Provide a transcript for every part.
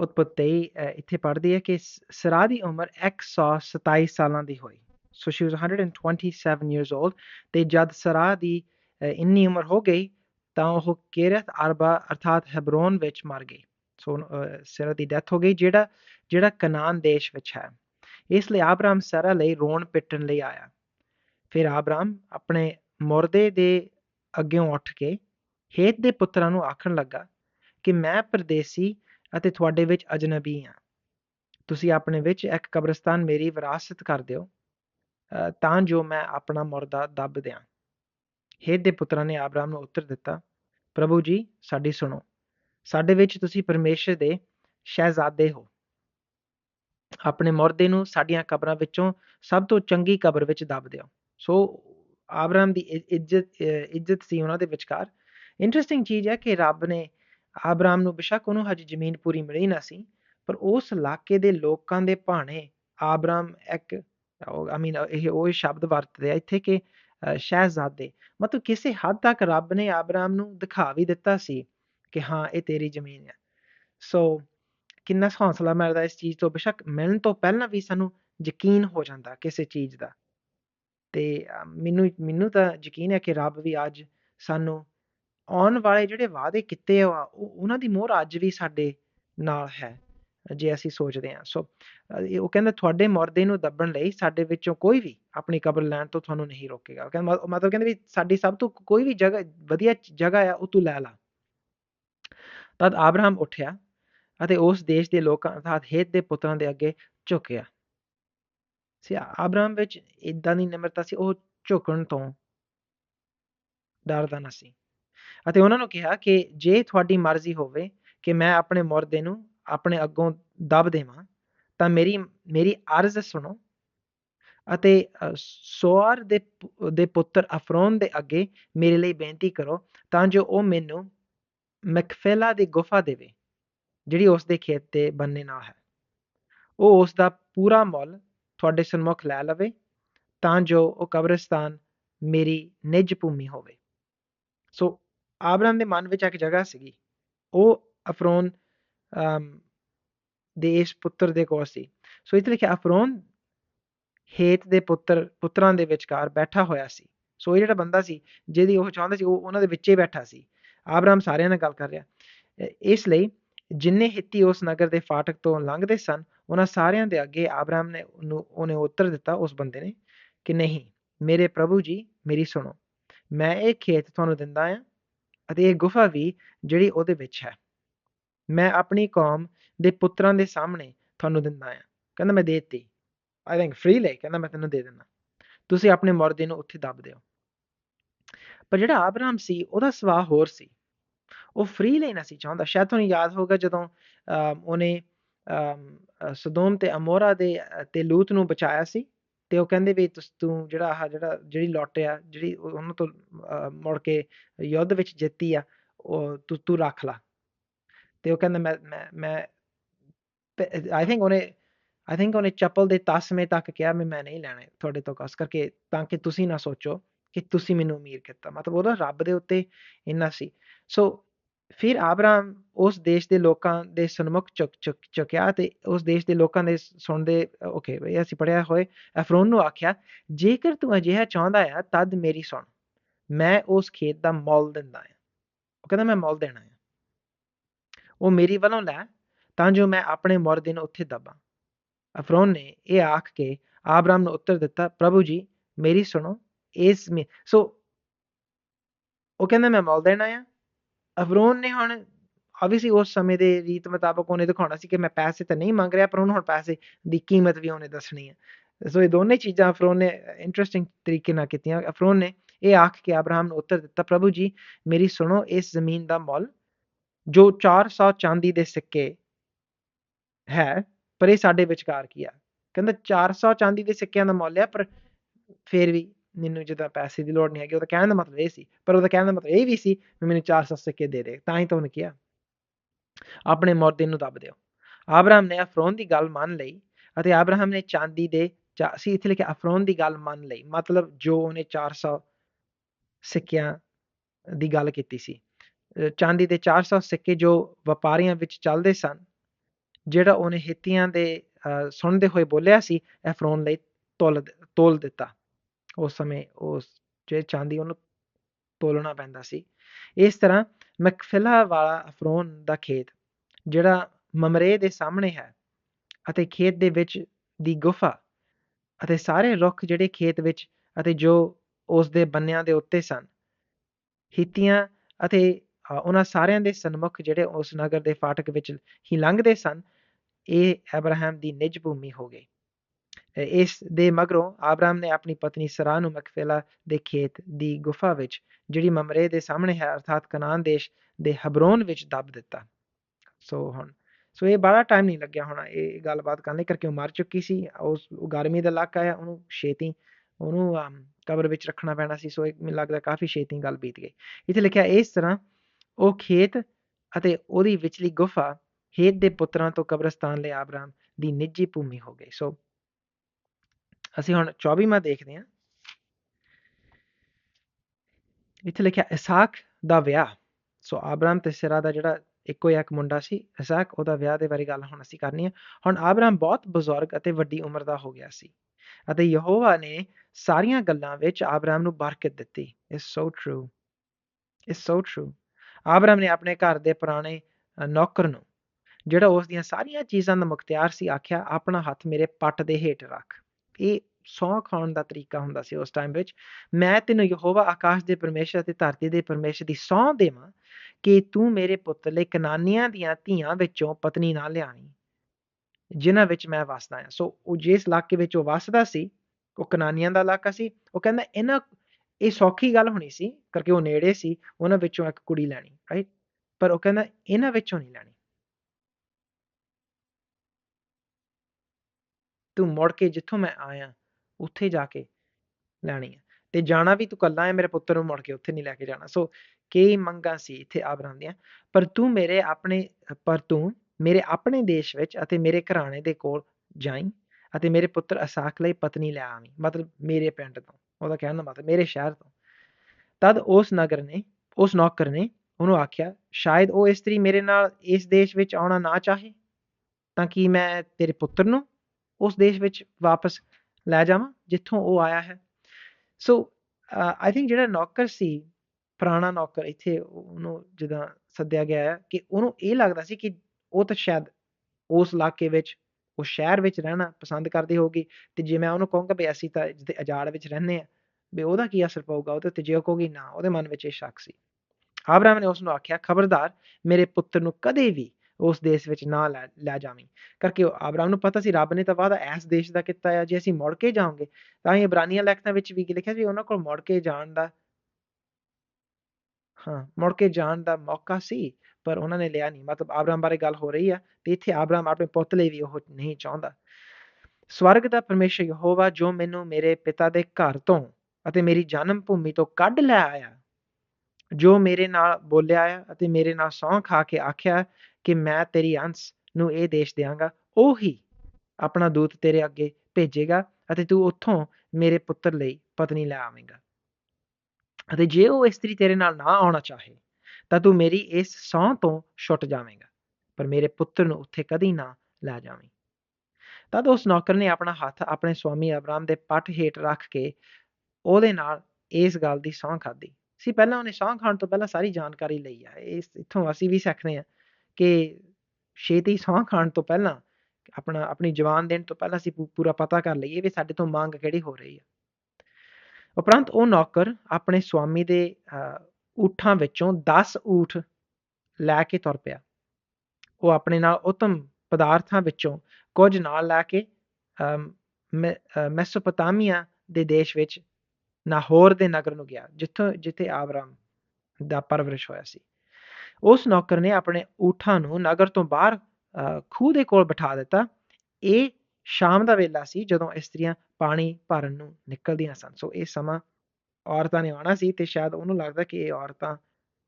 ਉਤਪਤੀ ਇੱਥੇ ਪੜ੍ਹਦੀ ਹੈ ਕਿ ਸਰਾ ਦੀ ਉਮਰ 127 ਸਾਲਾਂ ਦੀ ਹੋਈ। So she was 127 years old ਤੇ ਜਦ ਸਰਾ ਦੀ ਇੰਨੀ ਉਮਰ ਹੋ ਗਈ ਤਾਂ ਉਹ ਕਿਰਤ ਅਰਬਾ ਅਰਥਾਤ ਹੈਬਰੋਨ ਵਿੱਚ ਮਰ ਗਈ। ਸੋ ਸਰਾ ਦੀ ਡੈਥ ਹੋ ਗਈ ਜਿਹੜਾ ਜਿਹੜਾ ਕਨਾਨ ਦੇਸ਼ ਵਿੱਚ ਹੈ। ਇਸ ਲਈ ਆਬਰਾਮ ਸਰਾ ਲਈ ਰੋਣ ਪਿੱਟਣ ਲਈ ਆਇਆ। ਫਿਰ ਆਬਰਾਮ ਆਪਣੇ ਮੁਰਦੇ ਦੇ ਅੱਗੇ ਉੱਠ ਕੇ ਹੇਤ ਦੇ ਪੁੱਤਰਾਂ ਨੂੰ ਆਖਣ ਲੱਗਾ ਕਿ ਮੈਂ ਪਰਦੇਸੀ ਅਤੇ ਤੁਹਾਡੇ ਵਿੱਚ ਅਜਨਬੀ ਹਾਂ ਤੁਸੀਂ ਆਪਣੇ ਵਿੱਚ ਇੱਕ ਕਬਰਸਤਾਨ ਮੇਰੀ ਵਿਰਾਸਤ ਕਰ ਦਿਓ ਤਾਂ ਜੋ ਮੈਂ ਆਪਣਾ ਮੁਰਦਾ ਦੱਬ ਦਿਆਂ। ਹੇਤ ਦੇ ਪੁੱਤਰਾਂ ਨੇ ਆਬਰਾਮ ਨੂੰ ਉੱਤਰ ਦਿੱਤਾ, ਪ੍ਰਭੂ ਜੀ, ਸਾਡੀ ਸੁਣੋ। ਸਾਡੇ ਵਿੱਚ ਤੁਸੀਂ ਪਰਮੇਸ਼ਰ ਦੇ ਸ਼ਹਿਜ਼ਾਦੇ ਹੋ। ਆਪਣੇ ਮੁਰਦੇ ਨੂੰ ਸਾਡੀਆਂ ਕਬਰਾਂ ਵਿੱਚੋਂ ਸਭ ਤੋਂ ਚੰਗੀ ਕਬਰ ਵਿੱਚ ਦੱਬ ਦਿਓ। ਸੋ ਆਬਰਾਮ ਦੀ ਇੱਜ਼ਤ ਇੱਜ਼ਤ ਸੀ ਉਹਨਾਂ ਦੇ ਵਿਚਕਾਰ। ਇੰਟਰਸਟਿੰਗ ਚੀਜ਼ ਹੈ ਕਿ ਰੱਬ ਨੇ ਆਬਰਾਮ ਨੂੰ ਬਿਸ਼ੱਕ ਉਹਨੂੰ ਹਜੇ ਜ਼ਮੀਨ ਪੂਰੀ ਮਿਲੀ ਨਾ ਸੀ, ਪਰ ਉਸ ਇਲਾਕੇ ਦੇ ਲੋਕਾਂ ਦੇ ਭਾਣੇ ਆਬਰਾਮ ਇੱਕ ਆਈ ਮੀਨ ਇਹ ਉਹ ਸ਼ਬਦ ਵਰਤਦੇ ਆ ਇੱਥੇ ਕਿ ਸ਼ਹਿਜ਼ਾਦੇ। ਮਤਲਬ ਕਿਸੇ ਹੱਦ ਤੱਕ ਰੱਬ ਨੇ ਆਬਰਾਮ ਨੂੰ ਦਿਖਾ ਵੀ ਦਿੱਤਾ ਸੀ ਕਿ ਹਾਂ, ਇਹ ਤੇਰੀ ਜ਼ਮੀਨ ਹੈ ਸੋ ਕਿੰਨਾ ਹੌਸਲਾ ਮਿਲਦਾ ਇਸ ਚੀਜ਼ ਤੋਂ, ਬਿਸ਼ੱਕ ਮਿਲਣ ਤੋਂ ਪਹਿਲਾਂ ਵੀ ਸਾਨੂੰ ਯਕੀਨ ਹੋ ਜਾਂਦਾ ਕਿਸੇ ਚੀਜ਼ ਦਾ। ਤੇ ਮੈਨੂੰ ਮੈਨੂੰ ਤਾਂ ਯਕੀਨ ਹੈ ਕਿ ਰੱਬ ਵੀ ਅੱਜ ਸਾਨੂੰ ਆਉਣ ਵਾਲੇ ਜਿਹੜੇ ਵਾਅਦੇ ਕੀਤੇ ਆ ਉਹਨਾਂ ਦੀ ਮੋਹਰ ਅੱਜ ਵੀ ਸਾਡੇ ਨਾਲ ਹੈ, ਜੇ ਅਸੀਂ ਸੋਚਦੇ ਹਾਂ। ਸੋ ਉਹ ਕਹਿੰਦਾ ਤੁਹਾਡੇ ਮੁਰਦੇ ਨੂੰ ਦੱਬਣ ਲਈ ਸਾਡੇ ਵਿੱਚੋਂ ਕੋਈ ਵੀ ਆਪਣੀ ਕਬਰ ਲੈਣ ਤੋਂ ਤੁਹਾਨੂੰ ਨਹੀਂ ਰੋਕੇਗਾ। ਕਹਿੰਦਾ ਮਤਲਬ ਕਹਿੰਦੇ ਵੀ ਸਾਡੀ ਸਭ ਤੋਂ ਕੋਈ ਵੀ ਜਗ੍ਹਾ, ਵਧੀਆ ਜਗ੍ਹਾ ਆ, ਉਹ ਤੂੰ ਲੈ ਲਾ। ਤਦ ਆਬਰਾਮ ਉੱਠਿਆ ਅਤੇ ਉਸ ਦੇਸ਼ ਦੇ ਲੋਕਾਂ ਅਰਥਾਤ ਹੇਤ ਦੇ ਪੁੱਤਰਾਂ ਦੇ ਅੱਗੇ ਝੁਕਿਆ। ਸੀ, ਆਬਰਾਮ ਵਿੱਚ ਇਦਾਂ ਦੀ ਨਿਮਰਤਾ ਸੀ, ਉਹ ਝੁਕਣ ਤੋਂ ਡਰਦਾ ਨਾ ਸੀ। ਅਤੇ ਉਹਨਾਂ ਨੂੰ ਕਿਹਾ ਕਿ ਜੇ ਤੁਹਾਡੀ ਮਰਜ਼ੀ ਹੋਵੇ ਕਿ ਮੈਂ ਆਪਣੇ ਮੁਰਦੇ ਨੂੰ ਆਪਣੇ ਅੱਗੋਂ ਦਬ ਦੇਵਾਂ, ਤਾਂ ਮੇਰੀ ਮੇਰੀ ਅਰਜ਼ ਸੁਣੋ। ਅਤੇ ਸੋਆਰ ਦੇ ਦੇ ਪੁੱਤਰ ਅਫਰੋਨ ਦੇ ਅੱਗੇ ਮੇਰੇ ਲਈ ਬੇਨਤੀ ਕਰੋ, ਤਾਂ ਜੋ ਉਹ ਮੈਨੂੰ ਮਕਫੇਲਾ ਦੀ ਗੁਫਾ ਦੇਵੇ, ਜਿਹੜੀ ਉਸ ਦੇ ਖੇਤ ਤੇ ਬੰਨੇ ਨਾਲ ਹੈ। ਉਹ ਉਸ ਦਾ ਪੂਰਾ ਮੁੱਲ ਤੁਹਾਡੇ ਸਨਮੁਖ ਲੈ ਲਵੇ, ਤਾਂ ਜੋ ਉਹ ਕਬਰਸਤਾਨ ਮੇਰੀ ਨਿੱਜ ਭੂਮੀ ਹੋਵੇ। ਸੋ ਆਬਰਾਮ ਦੇ ਮਨ ਵਿੱਚ ਇੱਕ ਜਗ੍ਹਾ ਸੀਗੀ। ਉਹ ਅਫਰੋਨ ਦੇ ਇਸ ਪੁੱਤਰ ਦੇ ਕੋਲ ਸੀ। ਸੋ ਇੱਥੇ ਲਿਖਿਆ ਅਫਰੋਨ ਹੇਤ ਦੇ ਪੁੱਤਰ, ਪੁੱਤਰਾਂ ਦੇ ਵਿਚਕਾਰ ਬੈਠਾ ਹੋਇਆ ਸੀ। ਸੋ ਇਹ ਜਿਹੜਾ ਬੰਦਾ ਸੀ, ਜਿਹਦੀ ਉਹ ਚਾਹੁੰਦਾ ਸੀ, ਉਹ ਉਹਨਾਂ ਦੇ ਵਿੱਚ ਬੈਠਾ ਸੀ। ਆਬਰਾਮ ਸਾਰਿਆਂ ਨਾਲ ਗੱਲ ਕਰ ਰਿਹਾ। ਇਸ ਲਈ ਜਿੰਨੇ ਹਿੱਤੀ ਉਸ ਨਗਰ ਦੇ ਫਾਟਕ ਤੋਂ ਲੰਘਦੇ ਸਨ, ਉਹਨਾਂ ਸਾਰਿਆਂ ਦੇ ਅੱਗੇ ਆਬਰਾਮ ਨੇ ਉਹਨੇ ਉੱਤਰ ਦਿੱਤਾ ਉਸ ਬੰਦੇ ਨੇ ਕਿ ਨਹੀਂ, ਮੇਰੇ ਪ੍ਰਭੂ ਜੀ, ਮੇਰੀ ਸੁਣੋ। ਮੈਂ ਇਹ ਖੇਤ ਤੁਹਾਨੂੰ ਦਿੰਦਾ ਆ ਅਤੇ ਇਹ ਗੁਫਾ ਵੀ ਜਿਹੜੀ ਉਹਦੇ ਵਿੱਚ ਹੈ। ਮੈਂ ਆਪਣੀ ਕੌਮ ਦੇ ਪੁੱਤਰਾਂ ਦੇ ਸਾਹਮਣੇ ਤੁਹਾਨੂੰ ਦਿੰਦਾ ਆ ਕਹਿੰਦਾ ਮੈਂ ਦੇ ਦਿੱਤੀ। ਆਈ ਥਿੰਕ ਫ੍ਰੀ ਲੈ ਕਹਿੰਦਾ ਮੈਂ ਤੈਨੂੰ ਦੇ ਦਿੰਦਾ। ਤੁਸੀਂ ਆਪਣੇ ਮਰਦੇ ਨੂੰ ਉੱਥੇ ਦੱਬ ਦਿਓ। ਪਰ ਜਿਹੜਾ ਆਬਰਾਮ ਸੀ, ਉਹਦਾ ਸਵਾਹ ਹੋਰ ਸੀ। ਉਹ ਫ੍ਰੀ ਲੈਣਾ ਸੀ ਚਾਹੁੰਦਾ। ਸ਼ਾਇਦ ਤੁਹਾਨੂੰ ਯਾਦ ਹੋਗਾ ਜਦੋਂ ਉਹਨੇ ਸਦੋਮ ਤੇ ਅਮੋਰਾ ਦੇ ਤੇ ਲੂਤ ਨੂੰ ਬਚਾਇਆ ਸੀ। ਤੇ ਉਹ ਕਹਿੰਦੇ ਵੀ ਤੂੰ ਜਿਹੜਾ ਆਹ ਜਿਹੜਾ, ਜਿਹੜੀ ਲੁੱਟ ਆ, ਜਿਹੜੀ ਉਹਨਾਂ ਤੋਂ ਮੁੜ ਕੇ ਯੁੱਧ ਵਿੱਚ ਜਿੱਤੀ ਆ, ਉਹ ਤੂੰ ਤੂੰ ਰੱਖ ਲਾ। ਤੇ ਉਹ ਕਹਿੰਦਾ, ਮੈਂ ਮੈਂ ਮੈਂ ਆਈ ਥਿੰਕ ਉਹਨੇ ਆਈ ਥਿੰਕ ਉਹਨੇ ਚੱਪਲ ਦੇ ਤਸਮੇ ਤੱਕ ਕਿਹਾ ਮੈਂ ਮੈਂ ਨਹੀਂ ਲੈਣੇ ਤੁਹਾਡੇ ਤੋਂ ਕਸ ਕਰਕੇ, ਤਾਂ ਕਿ ਤੁਸੀਂ ਨਾ ਸੋਚੋ ਕਿ ਤੁਸੀਂ ਮੈਨੂੰ ਅਮੀਰ ਕੀਤਾ। ਮਤਲਬ ਉਹਦਾ ਰੱਬ ਦੇ ਉੱਤੇ ਇੰਨਾ ਸੀ। ਸੋ ਫਿਰ ਆਬਰਾਮ ਉਸ ਦੇਸ਼ ਦੇ ਲੋਕਾਂ ਦੇ ਸਨਮੁਖ ਚੁੱਕ ਚੁੱਕ, ਚੁੱਕਿਆ ਤੇ ਉਸ ਦੇਸ਼ ਦੇ ਲੋਕਾਂ ਦੇ ਸੁਣਦੇ ਓਕੇ ਇਹ ਅਸੀਂ ਪੜਿਆ ਹੋਏ। ਅਫਰੋਨ ਨੂੰ ਆਖਿਆ, ਜੇਕਰ ਤੂੰ ਅਜਿਹਾ ਚਾਹੁੰਦਾ ਆ, ਤਦ ਮੇਰੀ ਸੁਣ। ਮੈਂ ਉਸ ਖੇਤ ਦਾ ਮੌਲ ਦਿੰਦਾ ਆ। ਉਹ ਕਹਿੰਦਾ, ਮੈਂ ਮੌਲ ਦੇਣਾ ਆ। ਉਹ ਮੇਰੀ ਵੱਲੋਂ ਲੈ, ਤਾਂ ਜੋ ਮੈਂ ਆਪਣੇ ਮੁਰਦੇ ਨੂੰ ਉੱਥੇ ਦਬਾਂ। ਅਫਰੋਨ ਨੇ ਇਹ ਆਖ ਕੇ ਆਬਰਾਮ ਨੂੰ ਉੱਤਰ ਦਿੱਤਾ, ਪ੍ਰਭੂ ਜੀ, ਮੇਰੀ ਸੁਣੋ, ਇਸ ਸੋ ਉਹ ਕਹਿੰਦਾ, ਮੈਂ ਮੌਲ ਦੇਣਾ ਆ ਅਫਰੋਨ ਨੇ ਹੁਣ ਆਬਵੀਅਸਲੀ ਉਸ ਸਮੇਂ ਦੇ ਰੀਤ ਮੁਤਾਬਕ ਉਹਨੇ ਦਿਖਾਉਣਾ ਸੀ ਕਿ ਮੈਂ ਪੈਸੇ ਤਾਂ ਨਹੀਂ ਮੰਗ ਰਿਹਾ, ਪਰ ਉਹਨੂੰ ਹੁਣ ਪੈਸੇ ਦੀ ਕੀਮਤ ਵੀ ਉਹਨੇ ਦੱਸਣੀ ਹੈ ਸੋ ਇਹ ਦੋਨੇ ਚੀਜ਼ਾਂ ਅਫਰੋਨ ਨੇ ਇੰਟਰਸਟਿੰਗ ਤਰੀਕੇ ਨਾਲ ਕੀਤੀਆਂ। ਅਫਰੋਨ ਨੇ ਇਹ ਆਖ ਕੇ ਅਬਰਾਹਮ ਨੂੰ ਉੱਤਰ ਦਿੱਤਾ, ਪ੍ਰਭੂ ਜੀ, ਮੇਰੀ ਸੁਣੋ, ਇਸ ਜ਼ਮੀਨ ਦਾ ਮੁੱਲ ਜੋ 400 ਚਾਂਦੀ ਦੇ ਸਿੱਕੇ ਹੈ, ਪਰ ਇਹ ਸਾਡੇ ਵਿਚਕਾਰ ਕੀ ਆ? ਕਹਿੰਦਾ 400 ਚਾਂਦੀ ਦੇ ਸਿੱਕਿਆਂ ਦਾ ਮੁੱਲ ਆ, ਪਰ ਫੇਰ ਵੀ ਮੈਨੂੰ ਜਿੱਦਾਂ ਪੈਸੇ ਦੀ ਲੋੜ ਨਹੀਂ ਹੈਗੀ ਉਹਦਾ ਕਹਿਣ ਦਾ ਮਤਲਬ ਇਹ ਸੀ, ਪਰ ਉਹਦਾ ਕਹਿਣ ਦਾ ਮਤਲਬ ਇਹ ਵੀ ਸੀ ਵੀ ਮੈਨੂੰ 400 ਸਿੱਕੇ ਦੇ ਦੇ, ਤਾਂ ਹੀ ਤਾਂ ਉਹਨੇ ਕਿਹਾ। ਆਪਣੇ ਮੁਰਦੇ ਨੂੰ ਦੱਬ ਦਿਓ। ਆਬਰਾਮ ਨੇ ਅਫਰੋਨ ਦੀ ਗੱਲ ਮੰਨ ਲਈ ਅਤੇ ਆਬਰਾਮ ਨੇ ਚਾਂਦੀ ਦੇ ਸੀ ਇੱਥੇ ਲਿਖਿਆ ਅਫਰੋਨ ਦੀ ਗੱਲ ਮੰਨ ਲਈ, ਮਤਲਬ ਜੋ ਉਹਨੇ 400 ਸਿੱਕਿਆਂ ਦੀ ਗੱਲ ਕੀਤੀ ਸੀ। ਚਾਂਦੀ ਦੇ 400 ਸਿੱਕੇ ਜੋ ਵਪਾਰੀਆਂ ਵਿੱਚ ਚੱਲਦੇ ਸਨ, ਜਿਹੜਾ ਉਹਨੇ ਹਿੱਤੀਆਂ ਦੇ ਸੁਣਦੇ ਹੋਏ ਬੋਲਿਆ ਸੀ ਐਫਰੋਨ ਲਈ ਤੋਲ ਤੋਲ ਦਿੱਤਾ। ਉਸ ਸਮੇਂ ਉਸ ਜੇ ਚਾਂਦੀ ਉਹਨੂੰ ਤੋਲਣਾ ਪੈਂਦਾ ਸੀ। ਇਸ ਤਰ੍ਹਾਂ ਮਕਫਿਲਾ ਵਾਲਾ ਅਫਰੋਨ ਦਾ ਖੇਤ, ਜਿਹੜਾ ਮਮਰੇ ਦੇ ਸਾਹਮਣੇ ਹੈ ਅਤੇ ਖੇਤ ਦੇ ਵਿੱਚ ਦੀ ਗੁਫਾ ਅਤੇ ਸਾਰੇ ਰੁੱਖ ਜਿਹੜੇ ਖੇਤ ਵਿੱਚ ਅਤੇ ਜੋ ਉਸ ਦੇ ਬੰਨਿਆਂ ਦੇ ਉੱਤੇ ਸਨ, ਹਿੱਤੀਆਂ ਅਤੇ ਉਹਨਾਂ ਸਾਰਿਆਂ ਦੇ ਸਨਮੁਖ ਜਿਹੜੇ ਉਸ ਨਗਰ ਦੇ ਫਾਟਕ ਵਿੱਚ ਹੀ ਲੰਘਦੇ ਸਨ, ਇਹ ਅਬਰਾਹਮ ਦੀ ਨਿਜ ਭੂਮੀ ਹੋ ਗਈ। ਇਸ ਦੇ ਮਗਰੋਂ ਆਬਰਾਮ ਨੇ ਆਪਣੀ ਪਤਨੀ ਸਰਾ ਨੂੰ ਮਕਫੇਲਾ ਦੇ ਖੇਤ ਦੀ ਗੁਫਾ ਵਿੱਚ, ਜਿਹੜੀ ਮਮਰੇ ਦੇ ਸਾਹਮਣੇ ਹੈ, ਅਰਥਾਤ ਕਨਾਨ ਦੇਸ਼ ਦੇ ਹਬਰੋਨ ਵਿੱਚ ਦੱਬ ਦਿੱਤਾ। ਸੋ ਹੁਣ, ਸੋ ਇਹ ਬੜਾ ਟਾਈਮ ਨਹੀਂ ਲੱਗਿਆ ਹੋਣਾ, ਇਹ ਗੱਲਬਾਤ ਕਰਨ ਲਈ, ਕਰਕੇ ਉਹ ਮਰ ਚੁੱਕੀ ਸੀ। ਉਸ ਗਰਮੀ ਦਾ ਇਲਾਕਾ ਹੈ ਉਹਨੂੰ ਛੇਤੀ, ਉਹਨੂੰ ਕਬਰ ਵਿੱਚ ਰੱਖਣਾ ਪੈਣਾ ਸੀ, ਸੋ ਮੈਨੂੰ ਲੱਗਦਾ ਕਾਫੀ ਛੇਤੀ ਗੱਲ ਬੀਤ ਗਈ। ਇੱਥੇ ਲਿਖਿਆ, ਇਸ ਤਰ੍ਹਾਂ ਉਹ ਖੇਤ ਅਤੇ ਉਹਦੀ ਵਿਚਲੀ ਗੁਫਾ ਹੇਤ ਦੇ ਪੁੱਤਰਾਂ ਤੋਂ ਕਬਰਸਤਾਨ ਲਈ ਆਬਰਾਮ ਦੀ ਨਿੱਜੀ ਭੂਮੀ ਹੋ ਗਈ। ਸੋ ਅਸੀਂ ਹੁਣ 24ਵਾਂ ਦੇਖਦੇ ਹਾਂ। ਇੱਥੇ ਲਿਖਿਆ, ਇਸਾਕ ਦਾ ਵਿਆਹ। ਸੋ ਆਬਰਾਮ ਤੇ ਸਿਰਾ ਦਾ ਜਿਹੜਾ ਇੱਕੋ ਇੱਕ ਮੁੰਡਾ ਸੀ, ਇਸਾਕ, ਉਹਦਾ ਵਿਆਹ ਦੇ ਬਾਰੇ ਗੱਲ ਹੁਣ ਅਸੀਂ ਕਰਨੀ ਹੈ ਹੁਣ ਆਬਰਾਮ ਬਹੁਤ ਬਜ਼ੁਰਗ ਅਤੇ ਵੱਡੀ ਉਮਰ ਦਾ ਹੋ ਗਿਆ ਸੀ ਅਤੇ ਯਹੋਵਾ ਨੇ ਸਾਰੀਆਂ ਗੱਲਾਂ ਵਿੱਚ ਆਬਰਾਮ ਨੂੰ ਬਰਕਤ ਦਿੱਤੀ। ਇਸ ਸੋ ਟਰੂ ਇਸ ਸੋ ਟਰੂ ਆਬਰਾਮ ਨੇ ਆਪਣੇ ਘਰ ਦੇ ਪੁਰਾਣੇ ਨੌਕਰ ਨੂੰ, ਜਿਹੜਾ ਉਸ ਦੀਆਂ ਸਾਰੀਆਂ ਚੀਜ਼ਾਂ ਦਾ ਮੁਖਤਿਆਰ ਸੀ, ਆਖਿਆ, ਆਪਣਾ ਹੱਥ ਮੇਰੇ ਪੱਟ ਦੇ ਹੇਠ ਰੱਖ। ਇਹ ਸੌ ਖਾਣ ਦਾ ਤਰੀਕਾ ਹੁੰਦਾ ਸੀ ਉਸ ਟਾਈਮ ਵਿੱਚ। ਮੈਂ ਤੈਨੂੰ ਯਹੋਵਾ ਆਕਾਸ਼ ਦੇ ਪਰਮੇਸ਼ਰ ਤੇ ਧਰਤੀ ਦੇ ਪਰਮੇਸ਼ਰ ਦੀ ਸੌ ਦੇਵਾਂ ਕਿ ਤੂੰ ਮੇਰੇ ਪੁੱਤ ਲਈ ਕਨਾਨੀਆਂ ਦੀਆਂ ਧੀਆਂ ਵਿੱਚੋਂ ਪਤਨੀ ਨਾ ਲਿਆਣੀ ਜਿਨ੍ਹਾਂ ਵਿੱਚ ਮੈਂ ਵਸਦਾ ਹਾਂ। ਸੋ ਉਹ ਜਿਸ ਇਲਾਕੇ ਵਿੱਚ ਉਹ ਵਸਦਾ ਸੀ, ਉਹ ਕਨਾਨੀਆਂ ਦਾ ਇਲਾਕਾ ਸੀ। ਉਹ ਕਹਿੰਦਾ ਇਹਨਾਂ, ਇਹ ਸੌਖੀ ਗੱਲ ਹੋਣੀ ਸੀ, ਕਰਕੇ ਉਹ ਨੇੜੇ ਸੀ, ਉਹਨਾਂ ਵਿੱਚੋਂ ਇੱਕ ਕੁੜੀ ਲੈਣੀ ਰਾਈਟ ਪਰ ਉਹ ਕਹਿੰਦਾ ਇਹਨਾਂ ਵਿੱਚੋਂ ਨਹੀਂ ਲੈਣੀ। ਤੂੰ ਮੁੜ ਕੇ ਜਿੱਥੋਂ ਮੈਂ ਆਇਆ, ਉੱਥੇ ਜਾ ਕੇ ਲੈਣੀ ਹੈ ਤੇ ਜਾਣਾ ਵੀ ਤੂੰ ਕੱਲਾ ਹੈ ਮੇਰੇ ਪੁੱਤਰ ਨੂੰ ਮੁੜ ਕੇ ਉੱਥੇ ਨਹੀਂ ਲੈ ਕੇ ਜਾਣਾ। ਸੋ ਕਈ ਮੰਗਾਂ ਸੀ ਇੱਥੇ ਆਬਰਾਮ ਦੀਆਂ ਪਰ ਤੂੰ ਮੇਰੇ ਆਪਣੇ, ਪਰ ਤੂੰ ਮੇਰੇ ਆਪਣੇ ਦੇਸ਼ ਵਿੱਚ ਅਤੇ ਮੇਰੇ ਘਰਾਣੇ ਦੇ ਕੋਲ ਜਾਈ ਅਤੇ ਮੇਰੇ ਪੁੱਤਰ ਅਸਾਕ ਲਈ ਪਤਨੀ ਲੈ ਆਵੀਂ। ਮਤਲਬ ਮੇਰੇ ਪਿੰਡ ਤੋਂ, ਉਹਦਾ ਕਹਿਣ ਦਾ ਮਤਲਬ ਮੇਰੇ ਸ਼ਹਿਰ ਤੋਂ। ਤਦ ਉਸ ਨਗਰ ਨੇ, ਉਸ ਨੌਕਰ ਨੇ ਉਹਨੂੰ ਆਖਿਆ, ਸ਼ਾਇਦ ਉਹ ਇਸਤਰੀ ਮੇਰੇ ਨਾਲ ਇਸ ਦੇਸ਼ ਵਿੱਚ ਆਉਣਾ ਨਾ ਚਾਹੇ, ਤਾਂ ਕਿ ਮੈਂ ਤੇਰੇ ਪੁੱਤਰ ਨੂੰ ਉਸ ਦੇਸ਼ ਵਿੱਚ ਵਾਪਸ ਲੈ ਜਾਵਾਂ, ਜਿੱਥੋਂ ਉਹ ਆਇਆ ਹੈ। ਸੋ ਆਈ ਥਿੰਕ ਜਿਹੜਾ ਨੌਕਰ ਸੀ, ਪੁਰਾਣਾ ਨੌਕਰ, ਇੱਥੇ ਉਹਨੂੰ ਜਦੋਂ ਸੱਦਿਆ ਗਿਆ ਹੈ ਕਿ ਉਹਨੂੰ ਇਹ ਲੱਗਦਾ ਸੀ ਕਿ ਉਹ ਤਾਂ ਸ਼ਾਇਦ ਉਸ ਇਲਾਕੇ ਵਿੱਚ ਉਹ ਸ਼ਹਿਰ ਵਿੱਚ ਰਹਿਣਾ ਪਸੰਦ ਕਰਦੀ ਹੋਗੀ ਤੇ ਜੇ ਮੈਂ ਉਹਨੂੰ ਕਹੂੰਗਾ ਵੀ ਅਸੀਂ ਤਾਂ ਜਿਹਦੇ ਅਜਾੜ ਵਿੱਚ ਰਹਿੰਦੇ ਆ ਵੀ ਉਹਦਾ ਕੀ ਅਸਰ ਪਊਗਾ? ਉਹਦੇ ਤੇ ਜੇ ਉਹ ਕਹੂਗੀ, ਨਾ, ਉਹਦੇ ਮਨ ਵਿੱਚ ਇਹ ਸ਼ੱਕ ਸੀ। ਆਬਰਾਮ ਨੇ ਉਸ ਨੂੰ ਆਖਿਆ, ਖਬਰਦਾਰ, ਮੇਰੇ ਪੁੱਤਰ ਨੂੰ ਕਦੇ ਵੀ ਉਸ ਦੇਸ਼ ਵਿੱਚ ਨਾ ਲੈ ਜਾਵੀਂ। ਕਰਕੇ ਆਬਰਾਮ ਨੂੰ ਪਤਾ ਸੀ, ਰੱਬ ਨੇ ਤਾਂ ਵਾਦਾ ਇਸ ਦੇਸ਼ ਦਾ ਕੀਤਾ ਹੈ ਜੇ ਅਸੀਂ ਮੁੜ ਕੇ ਜਾਵਾਂਗੇ, ਤਾਂ ਹੀ ਇਬਰਾਨੀਆਂ ਲਿਖਤਾਂ ਵਿੱਚ ਵੀ ਲਿਖਿਆ ਸੀ, ਉਹਨਾਂ ਕੋਲ ਮੁੜ ਕੇ ਜਾਣ ਦਾ ਹਾਂ, ਮੁੜ ਕੇ ਜਾਣ ਦਾ ਮੌਕਾ ਸੀ, ਪਰ ਉਹਨਾਂ ਨੇ ਲਿਆ ਨਹੀਂ। ਮਤਲਬ ਆਬਰਾਮ ਬਾਰੇ ਗੱਲ ਹੋ ਰਹੀ ਆ, ਤੇ ਇੱਥੇ ਆਬਰਾਮ ਆਪਣੇ ਪੁੱਤ ਲਈ ਵੀ ਉਹ ਨਹੀਂ ਚਾਹੁੰਦਾ। ਸਵਰਗ ਦਾ ਪਰਮੇਸ਼ਰ ਯਹੋਵਾ, ਜੋ ਮੈਨੂੰ ਮੇਰੇ ਪਿਤਾ ਦੇ ਘਰ ਤੋਂ ਅਤੇ ਮੇਰੀ ਜਨਮ ਭੂਮੀ ਤੋਂ ਕੱਢ ਲੈ ਆਇਆ, ਜੋ ਮੇਰੇ ਨਾਲ ਬੋਲਿਆ ਆ ਅਤੇ ਮੇਰੇ ਨਾਲ ਸੌਂ ਖਾ ਕੇ ਆਖਿਆ ਕਿ ਮੈਂ ਤੇਰੀ ਅੰਸ ਨੂੰ ਇਹ ਦੇਸ਼ ਦਿਆਂਗਾ, ਉਹ ਹੀ ਆਪਣਾ ਦੂਤ ਤੇਰੇ ਅੱਗੇ ਭੇਜੇਗਾ ਅਤੇ ਤੂੰ ਉੱਥੋਂ ਮੇਰੇ ਪੁੱਤਰ ਲਈ ਪਤਨੀ ਲੈ ਆਵੇਂਗਾ। ਅਤੇ ਜੇ ਉਹ ਇਸਤਰੀ ਤੇਰੇ ਨਾਲ ਨਾ ਆਉਣਾ ਚਾਹੇ, ਤਾਂ ਤੂੰ ਮੇਰੀ ਇਸ ਸੌਂ ਤੋਂ ਛੁੱਟ ਜਾਵੇਂਗਾ, ਪਰ ਮੇਰੇ ਪੁੱਤਰ ਨੂੰ ਉੱਥੇ ਕਦੀ ਨਾ ਲੈ ਜਾਵੇਂ। ਤਦ ਉਸ ਨੌਕਰ ਨੇ ਆਪਣਾ ਹੱਥ ਆਪਣੇ ਸਵਾਮੀ ਅਬਰਾਮ ਦੇ ਪੱਟ ਹੇਠ ਰੱਖ ਕੇ ਉਹਦੇ ਨਾਲ ਇਸ ਗੱਲ ਦੀ ਸੌਂ ਖਾਦੀ ਸੀ ਪਹਿਲਾਂ ਉਹਨੇ ਸੌਂ ਖਾਣ ਤੋਂ ਪਹਿਲਾਂ ਸਾਰੀ ਜਾਣਕਾਰੀ ਲਈ ਆ, ਇਸ ਇਥੋਂ ਅਸੀਂ ਵੀ ਸਿੱਖਦੇ ਆ ਕਿ ਛੇਤੀ ਸੌਂ ਖਾਣ ਤੋਂ ਪਹਿਲਾਂ ਆਪਣਾ, ਆਪਣੀ ਜਵਾਨ ਦੇਣ ਤੋਂ ਪਹਿਲਾਂ ਅਸੀਂ ਪੂਰਾ ਪਤਾ ਕਰ ਲਈਏ ਵੀ ਸਾਡੇ ਤੋਂ ਮੰਗ ਕਿਹੜੀ ਹੋ ਰਹੀ ਹੈ ਉਪਰੰਤ ਉਹ ਨੌਕਰ ਆਪਣੇ ਸਵਾਮੀ ਦੇ ਊਠਾਂ ਵਿੱਚੋਂ 10 ਊਠ ਲੈ ਕੇ ਤੁਰ ਪਿਆ। ਉਹ ਆਪਣੇ ਨਾਲ ਉਤਮ ਪਦਾਰਥਾਂ ਵਿੱਚੋਂ ਕੁਝ ਨਾਲ ਲੈ ਕੇ ਮੈਸੋਪੋਟਾਮੀਆ ਦੇ ਦੇਸ਼ ਵਿੱਚ ਨਾਹੌਰ ਦੇ ਨਗਰ ਨੂੰ ਗਿਆ, ਜਿੱਥੋਂ, ਜਿੱਥੇ ਆਬਰਾਮ ਦਾ ਪਰਵਰਿਸ਼ ਹੋਇਆ ਸੀ। ਉਸ ਨੌਕਰ ਨੇ ਆਪਣੇ ਊਠਾਂ ਨੂੰ ਨਗਰ ਤੋਂ ਬਾਹਰ ਖੂਹ ਦੇ ਕੋਲ ਬਿਠਾ ਦਿੱਤਾ। ਇਹ ਸ਼ਾਮ ਦਾ ਵੇਲਾ ਸੀ ਜਦੋਂ ਇਸਤਰੀਆਂ ਪਾਣੀ ਭਰਨ ਨੂੰ ਨਿਕਲਦੀਆਂ ਸਨ। ਸੋ ਇਹ ਸਮਾਂ ਔਰਤਾਂ ਨੇ ਆਉਣਾ ਸੀ ਤੇ ਸ਼ਾਇਦ ਉਹਨੂੰ ਲੱਗਦਾ ਕਿ ਇਹ ਔਰਤਾਂ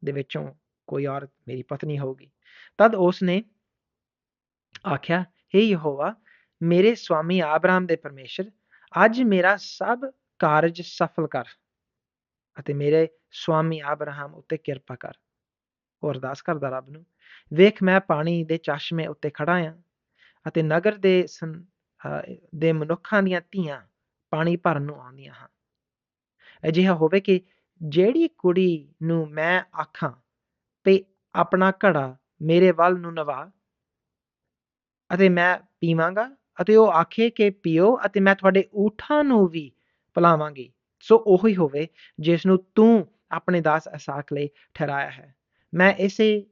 ਦੇ ਵਿੱਚੋਂ ਕੋਈ ਔਰਤ ਮੇਰੀ ਪਤਨੀ ਹੋਊਗੀ। ਤਦ ਉਸ ਨੇ ਆਖਿਆ हे ਯਹੋਵਾ, ਮੇਰੇ ਸਵਾਮੀ ਆਬਰਾਮ ਦੇ ਪਰਮੇਸ਼ਰ, ਅੱਜ ਮੇਰਾ ਸਭ ਕਾਰਜ ਸਫਲ ਕਰ ਅਤੇ ਮੇਰੇ ਸਵਾਮੀ ਆਬਰਾਮ ਉੱਤੇ ਕਿਰਪਾ ਕਰ। ਉਹ ਅਰਦਾਸ ਕਰਦਾ ਰੱਬ ਨੂੰ, ਵੇਖ ਮੈਂ ਪਾਣੀ ਦੇ ਚਸ਼ਮੇ ਉੱਤੇ ਖੜਾ ਆ ਅਤੇ ਨਗਰ ਦੇ ਸਨ ਦੇ ਮਨੁੱਖਾਂ ਦੀਆਂ ਧੀਆਂ ਪਾਣੀ ਭਰਨ ਨੂੰ ਆਉਂਦੀਆਂ ਹਨ ਅਜਿਹਾ ਹੋਵੇ ਕਿ ਜਿਹੜੀ ਕੁੜੀ ਨੂੰ ਮੈਂ ਆਖਾਂ ਤੇ ਆਪਣਾ ਘੜਾ ਮੇਰੇ ਵੱਲ ਨੂੰ ਨਵਾ ਅਤੇ ਮੈਂ ਪੀਵਾਂਗਾ ਅਤੇ ਉਹ ਆਖੇ ਕਿ ਪੀਓ ਅਤੇ ਮੈਂ ਤੁਹਾਡੇ ਊਠਾਂ ਨੂੰ ਵੀ ਪਿਲਾਵਾਂਗੀ, ਸੋ ਉਹੀ ਹੋਵੇ ਜਿਸ ਨੂੰ ਤੂੰ ਆਪਣੇ ਦਾਸ ਅਸਾਕ ਲਈ ਠਹਿਰਾਇਆ ਹੈ। ਮੈਂ ਇਸੇ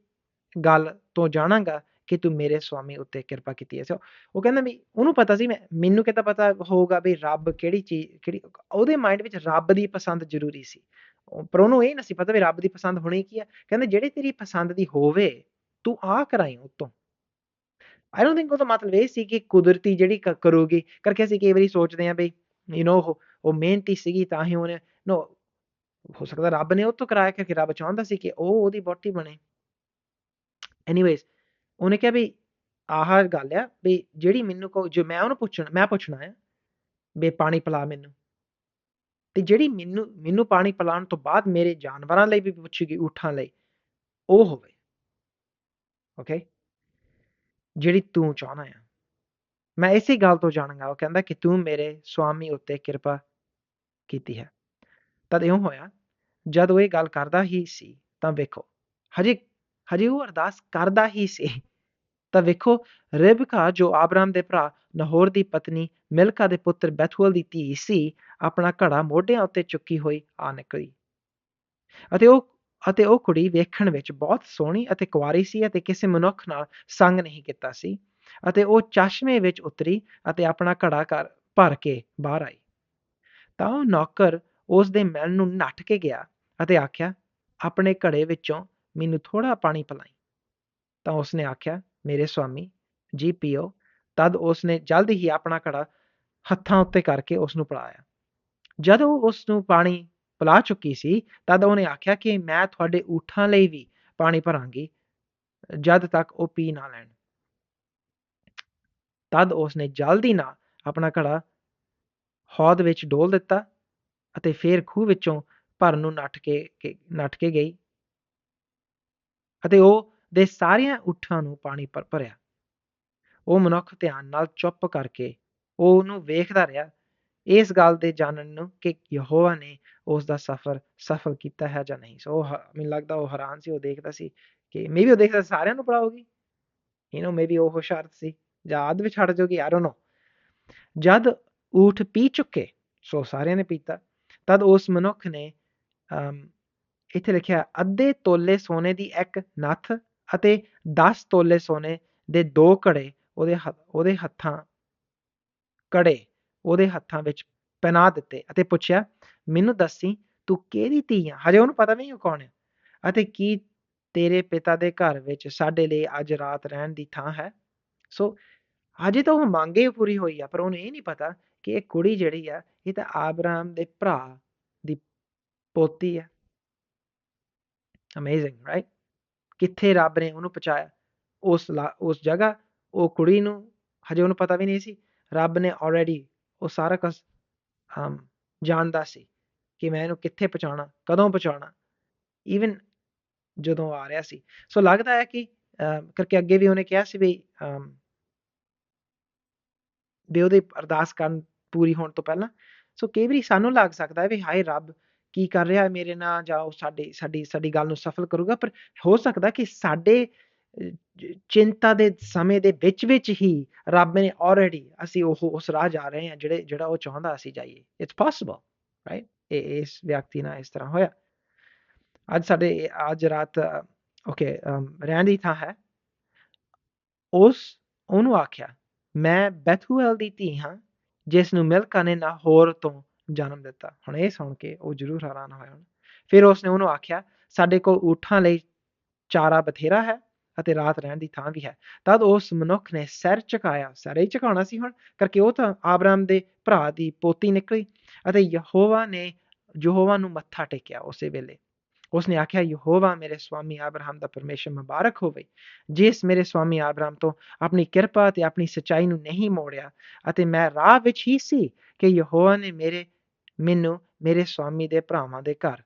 ਗੱਲ ਤੋਂ ਜਾਣਾਂਗਾ ਕਿ ਤੂੰ ਮੇਰੇ ਸਵਾਮੀ ਉੱਤੇ ਕਿਰਪਾ ਕੀਤੀ ਹੈ ਸੋ ਉਹ ਕਹਿੰਦਾ ਵੀ ਉਹਨੂੰ ਪਤਾ ਸੀ ਮੈਂ, ਮੈਨੂੰ ਕਿਤਾ ਪਤਾ ਹੋਊਗਾ ਵੀ ਰੱਬ ਕਿਹੜੀ ਚੀਜ਼, ਕਿਹੜੀ ਉਹਦੇ ਮਾਈਂਡ ਵਿੱਚ ਰੱਬ ਦੀ ਪਸੰਦ ਜ਼ਰੂਰੀ ਸੀ। ਪਰ ਉਹਨੂੰ ਇਹ ਨਹੀਂ ਸੀ ਪਤਾ ਵੀ ਰੱਬ ਦੀ ਪਸੰਦ ਹੋਣੀ ਕੀ ਹੈ ਕਹਿੰਦੇ ਜਿਹੜੀ ਤੇਰੀ ਪਸੰਦ ਦੀ ਹੋਵੇ, ਤੂੰ ਆ ਕਰਾਈ ਉਤੋਂ। ਆਈ ਡੋਨਟ ਥਿੰਕ ਉਹਦਾ ਮਤਲਬ ਇਹ ਸੀ ਕਿ ਕੁਦਰਤੀ ਜਿਹੜੀ ਕਰੂਗੀ। ਕਰਕੇ ਅਸੀਂ ਕਈ ਵਾਰੀ ਸੋਚਦੇ ਹਾਂ ਬਈ ਯੂ نو ਉਹ ਉਹ ਮਿਹਨਤੀ ਸੀਗੀ ਤਾਂ ਹੀ ਉਹਨੇ ਨੋ ਹੋ ਸਕਦਾ ਰੱਬ ਨੇ ਉਹ ਤੋਂ ਕਰਾਇਆ ਕਿ ਰੱਬ ਚਾਹੁੰਦਾ ਸੀ ਕਿ ਉਹ ਉਹਦੀ ਬੋਟੀ ਬਣੇ। ਐਨੀਵੇਜ਼ ਉਹਨੇ ਕਿਹਾ ਵੀ ਆਹ ਗੱਲ ਆ ਵੀ ਜਿਹੜੀ ਮੈਨੂੰ ਕੋ ਜੋ ਮੈਂ ਉਹਨੂੰ ਪੁੱਛਣਾ, ਮੈਂ ਪੁੱਛਣਾ ਆ ਵੀ ਪਾਣੀ ਪਿਲਾ ਮੈਨੂੰ। ਤੇ ਜਿਹੜੀ ਮੈਨੂੰ ਮੈਨੂੰ ਪਾਣੀ ਪਿਲਾਉਣ ਤੋਂ ਬਾਅਦ ਮੇਰੇ ਜਾਨਵਰਾਂ ਲਈ ਵੀ ਪੁੱਛੇਗੀ, ਊਠਾਂ ਲਈ, ਉਹ ਹੋਵੇ। ਓਕੇ ਜਿਹੜੀ ਤੂੰ ਚਾਹਨਾ ਆ। ਮੈਂ ਇਸੇ ਗੱਲ ਤੋਂ ਜਾਣਾਂਗਾ, ਉਹ ਕਹਿੰਦਾ ਕਿ ਤੂੰ ਮੇਰੇ ਸੁਆਮੀ ਉੱਤੇ ਕਿਰਪਾ ਕੀਤੀ ਹੈ। ਤਦ ਇਉਂ ਹੋਇਆ, ਜਦ ਉਹ ਇਹ ਗੱਲ ਕਰਦਾ ਹੀ ਸੀ, ਤਾਂ ਵੇਖੋ, ਹਜੇ ਹਜੇ ਉਹ ਅਰਦਾਸ ਕਰਦਾ ਹੀ ਸੀ। ਤਾਂ ਵੇਖੋ, ਰਿਬਕਾ, ਜੋ ਆਬਰਾਮ ਦੇ ਭਰਾ ਨਹੋਰ ਦੀ ਪਤਨੀ ਮਿਲਕਾ ਦੇ ਪੁੱਤਰ ਬੈਥੂਅਲ ਦੀ ਧੀ ਸੀ, ਆਪਣਾ ਘੜਾ ਮੋਢਿਆਂ ਉੱਤੇ ਚੁੱਕੀ ਹੋਈ ਆ ਨਿਕਲੀ। ਅਤੇ ਉਹ ਅਤੇ ਉਹ ਕੁੜੀ ਵੇਖਣ ਵਿੱਚ ਬਹੁਤ ਸੋਹਣੀ ਅਤੇ ਕੁਆਰੀ ਸੀ ਅਤੇ ਕਿਸੇ ਮਨੁੱਖ ਨਾਲ ਸੰਗ ਨਹੀਂ ਕੀਤਾ ਸੀ। ਅਤੇ ਉਹ ਚਸ਼ਮੇ ਵਿੱਚ ਉਤਰੀ ਅਤੇ ਆਪਣਾ ਘੜਾ ਕਰ ਭਰ ਕੇ ਬਾਹਰ ਆਈ। ਤਾਂ ਉਹ ਨੌਕਰ ਉਸ ਦੇ ਮਹਿਲ ਨੂੰ ਨੱਠ ਕੇ ਗਿਆ ਅਤੇ ਆਖਿਆ, ਆਪਣੇ ਘੜੇ ਵਿੱਚੋਂ ਮੈਨੂੰ ਥੋੜਾ ਪਾਣੀ ਪਿਲਾਈ। ਤਾਂ ਉਸਨੇ ਆਖਿਆ, ਮੇਰੇ ਸੁਆਮੀ, ਜੀ ਪੀਓ। ਤਦ ਉਸਨੇ ਜਲਦ ਹੀ ਆਪਣਾ ਘੜਾ ਹੱਥਾਂ ਉੱਤੇ ਕਰਕੇ ਉਸ ਨੂੰ ਪਿਲਾਇਆ। ਜਦ ਉਹ ਉਸ ਨੂੰ ਪਾਣੀ ਪਿਲਾ ਚੁੱਕੀ ਸੀ, ਤਦ ਉਹਨੇ ਆਖਿਆ ਕਿ ਮੈਂ ਤੁਹਾਡੇ ਊਠਾਂ ਲਈ ਵੀ ਪਾਣੀ ਭਰਾਂਗੀ, ਜਦ ਤੱਕ ਉਹ ਪੀ ਨਾ ਲੈਣ। ਤਦ ਉਸਨੇ ਜਲਦੀ ਨਾਲ ਆਪਣਾ ਘੜਾ ਹੌਦ ਵਿੱਚ ਡੋਲ ਦਿੱਤਾ ਅਤੇ ਫੇਰ ਖੂਹ ਵਿੱਚੋਂ ਭਰਨ ਨੂੰ ਨੱਠ ਕੇ ਨੱਠ ਕੇ ਗਈ। ਅਤੇ ਉਹ ਦੇ ਸਾਰਿਆਂ ਊਠਾਂ ਨੂੰ ਪਾਣੀ ਪਰ ਭਰਿਆ। ਉਹ ਮਨੁੱਖ ਧਿਆਨ ਨਾਲ ਚੁੱਪ ਕਰਕੇ ਉਹ ਉਹਨੂੰ ਵੇਖਦਾ ਰਿਹਾ। ਇਸ ਗੱਲ ਦੇ ਜਾਣਨ ਨੂੰ ਕਿ ਯਹੋਵਾ ਨੇ ਉਸ ਦਾ ਸਫ਼ਰ ਸਫਲ ਕੀਤਾ ਹੈ ਜਾਂ ਨਹੀਂ। ਸੋ ਮੈਨੂੰ ਲੱਗਦਾ ਉਹ ਹੈਰਾਨ ਸੀ, ਉਹ ਦੇਖਦਾ ਸੀ ਕਿ ਮੇਬੀ ਉਹ ਦੇਖਦਾ ਸਾਰਿਆਂ ਨੂੰ ਪੜਾਉਗੀ ਯੂ نو ਮੇਬੀ ਉਹ ਸ਼ਰਤ ਸੀ ਜਾਂ ਅੱਧ ਵਿੱਚ ਛੱਡ ਜੋਗੀ ਆਈ ਡੋਨਟ ਨੋ ਜਦ ਊਠ ਪੀ ਚੁੱਕੇ, ਸੋ ਸਾਰਿਆਂ ਨੇ ਪੀਤਾ ਤਦ ਉਸ ਮਨੁੱਖ ਨੇ ਅਮ, ਇੱਥੇ ਲਿਖਿਆ ਅੱਧੇ ਤੋਲੇ ਸੋਨੇ ਦੀ ਇੱਕ ਨੱਥ ਅਤੇ 10 ਤੋਲੇ ਸੋਨੇ ਦੇ ਦੋ ਕੜੇ ਉਹਦੇ ਉਹਦੇ ਹੱਥਾਂ ਕੜੇ ਉਹਦੇ ਹੱਥਾਂ ਵਿੱਚ ਪਹਿਨਾ ਦਿੱਤੇ ਅਤੇ ਪੁੱਛਿਆ ਮੈਨੂੰ ਦੱਸੀ ਤੂੰ ਕਿਹਦੀ ਧੀ ਆ? ਹਜੇ ਉਹਨੂੰ ਪਤਾ ਨਹੀਂ ਉਹ ਕੌਣ ਹੈ ਅਤੇ ਕੀ ਤੇਰੇ ਪਿਤਾ ਦੇ ਘਰ ਵਿੱਚ ਸਾਡੇ ਲਈ ਅੱਜ ਰਾਤ ਰਹਿਣ ਦੀ ਥਾਂ ਹੈ? ਸੋ ਹਜੇ ਤਾਂ ਉਹ ਮੰਗ ਹੀ ਪੂਰੀ ਹੋਈ ਆ ਪਰ ਉਹਨੂੰ ਇਹ ਨਹੀਂ ਪਤਾ ਕਿ ਇਹ ਕੁੜੀ ਜਿਹੜੀ ਆ ਇਹ ਤਾਂ ਆਬਰਾਮ ਦੇ ਭਰਾ ਦੀ ਪੋਤੀ ਆ। ਅਮੇਜ਼ਿੰਗ ਰਾਈਟ ਕਿੱਥੇ ਰੱਬ ਨੇ ਉਹਨੂੰ ਪਹੁੰਚਾਇਆ? ਉਸ ਉਸ ਜਗ੍ਹਾ ਉਹ ਕੁੜੀ ਨੂੰ ਹਜੇ ਉਹਨੂੰ ਪਤਾ ਵੀ ਨਹੀਂ ਸੀ। ਰੱਬ ਨੇ ਆਲਰੇਡੀ ਉਹ ਸਾਰਾ ਕੁਝ ਹਮ ਜਾਣਦਾ ਸੀ ਕਿ ਮੈਂ ਇਹਨੂੰ ਕਿੱਥੇ ਪਹੁੰਚਾਉਣਾ ਕਦੋਂ ਪਹੁੰਚਾਉਣਾ ਈਵਨ ਜਦੋਂ ਆ ਰਿਹਾ ਸੀ। ਸੋ ਲੱਗਦਾ ਹੈ ਕਿ ਅਮ, ਕਰਕੇ ਅੱਗੇ ਵੀ ਉਹਨੇ ਕਿਹਾ ਸੀ ਵੀ ਅਮ, ਵੀ ਉਹਦੀ ਅਰਦਾਸ ਕਰਨ ਪੂਰੀ ਹੋਣ ਤੋਂ ਪਹਿਲਾਂ। ਸੋ ਕਈ ਵਾਰੀ ਸਾਨੂੰ ਲੱਗ ਸਕਦਾ ਹੈ ਵੀ ਹਾਏ ਰੱਬ ਕੀ ਕਰ ਰਿਹਾ ਹੈ ਮੇਰੇ ਨਾਲ ਜਾਂ ਉਹ ਸਾਡੀ ਸਾਡੀ ਸਾਡੀ ਗੱਲ ਨੂੰ ਸਫਲ ਕਰੂਗਾ। ਪਰ ਹੋ ਸਕਦਾ ਕਿ ਸਾਡੇ ਚਿੰਤਾ ਦੇ ਸਮੇਂ ਦੇ ਵਿੱਚ ਵਿੱਚ ਹੀ ਰੱਬ ਨੇ ਆਲਰੇਡੀ ਅਸੀਂ ਉਹ ਉਸ ਰਾਹ ਜਾ ਰਹੇ ਹਾਂ ਜਿਹੜੇ ਜਿਹੜਾ ਉਹ ਚਾਹੁੰਦਾ ਅਸੀਂ ਜਾਈਏ। ਇਟਸ ਪੋਸੀਬਲ ਰਾਈਟ ਇਹ ਇਸ ਵਿਅਕਤੀ ਨਾਲ ਇਸ ਤਰ੍ਹਾਂ ਹੋਇਆ। ਅੱਜ ਸਾਡੇ ਅੱਜ ਰਾਤ ਓਕੇ ਰਹਿਣ ਦੀ ਥਾਂ ਹੈ। ਉਸ ਉਹਨੂੰ ਆਖਿਆ ਮੈਂ ਬੈਥੂਐਲ ਦੀ ਧੀ ਹਾਂ, ਜਿਸ ਨੂੰ ਮਿਲਕਾ ਨੇ ਨਾਹੋਰ ਤੋਂ ਜਨਮ ਦਿੱਤਾ। ਹੁਣ ਇਹ ਸੁਣ ਕੇ ਉਹ ਜ਼ਰੂਰ ਹੈਰਾਨ ਹੋਇਆ ਹੁਣ। ਫਿਰ ਉਸਨੇ ਉਹਨੂੰ ਆਖਿਆ, ਸਾਡੇ ਕੋਲ ਊਠਾਂ ਲਈ ਚਾਰਾ ਬਥੇਰਾ ਹੈ ਅਤੇ ਰਾਤ ਰਹਿਣ ਦੀ ਥਾਂ ਵੀ ਹੈ। ਤਦ ਉਸ ਮਨੁੱਖ ਨੇ ਸਿਰ ਝੁਕਾਇਆ। ਸਿਰ ਹੀ ਝੁਕਾਉਣਾ ਸੀ ਹੁਣ, ਕਰਕੇ ਉਹ ਤਾਂ ਆਬਰਾਮ ਦੇ ਭਰਾ ਦੀ ਪੋਤੀ ਨਿਕਲੀ ਅਤੇ ਯਹੋਵਾ ਨੇ ਯਹੋਵਾ ਨੂੰ ਮੱਥਾ ਟੇਕਿਆ ਉਸੇ ਵੇਲੇ। ਉਸਨੇ ਆਖਿਆ ਯਹੋਵਾ ਮੇਰੇ ਸਵਾਮੀ ਆਬਰਾਮ ਦਾ ਪਰਮੇਸ਼ਰ ਮੁਬਾਰਕ ਹੋਵੇ ਜਿਸ ਮੇਰੇ ਸਵਾਮੀ ਆਬਰਾਮ ਤੋਂ ਆਪਣੀ ਕਿਰਪਾ ਤੇ ਆਪਣੀ ਸਚਾਈ ਨੂੰ ਨਹੀਂ ਮੋੜਿਆ ਅਤੇ ਮੈਂ ਰਾਹ ਵਿੱਚ ਹੀ ਸੀ ਕਿ ਯਹੋਵਾ ਨੇ ਮੇਰੇ ਮੈਨੂੰ ਮੇਰੇ ਸਵਾਮੀ ਦੇ ਭਰਾਵਾਂ ਦੇ ਘਰ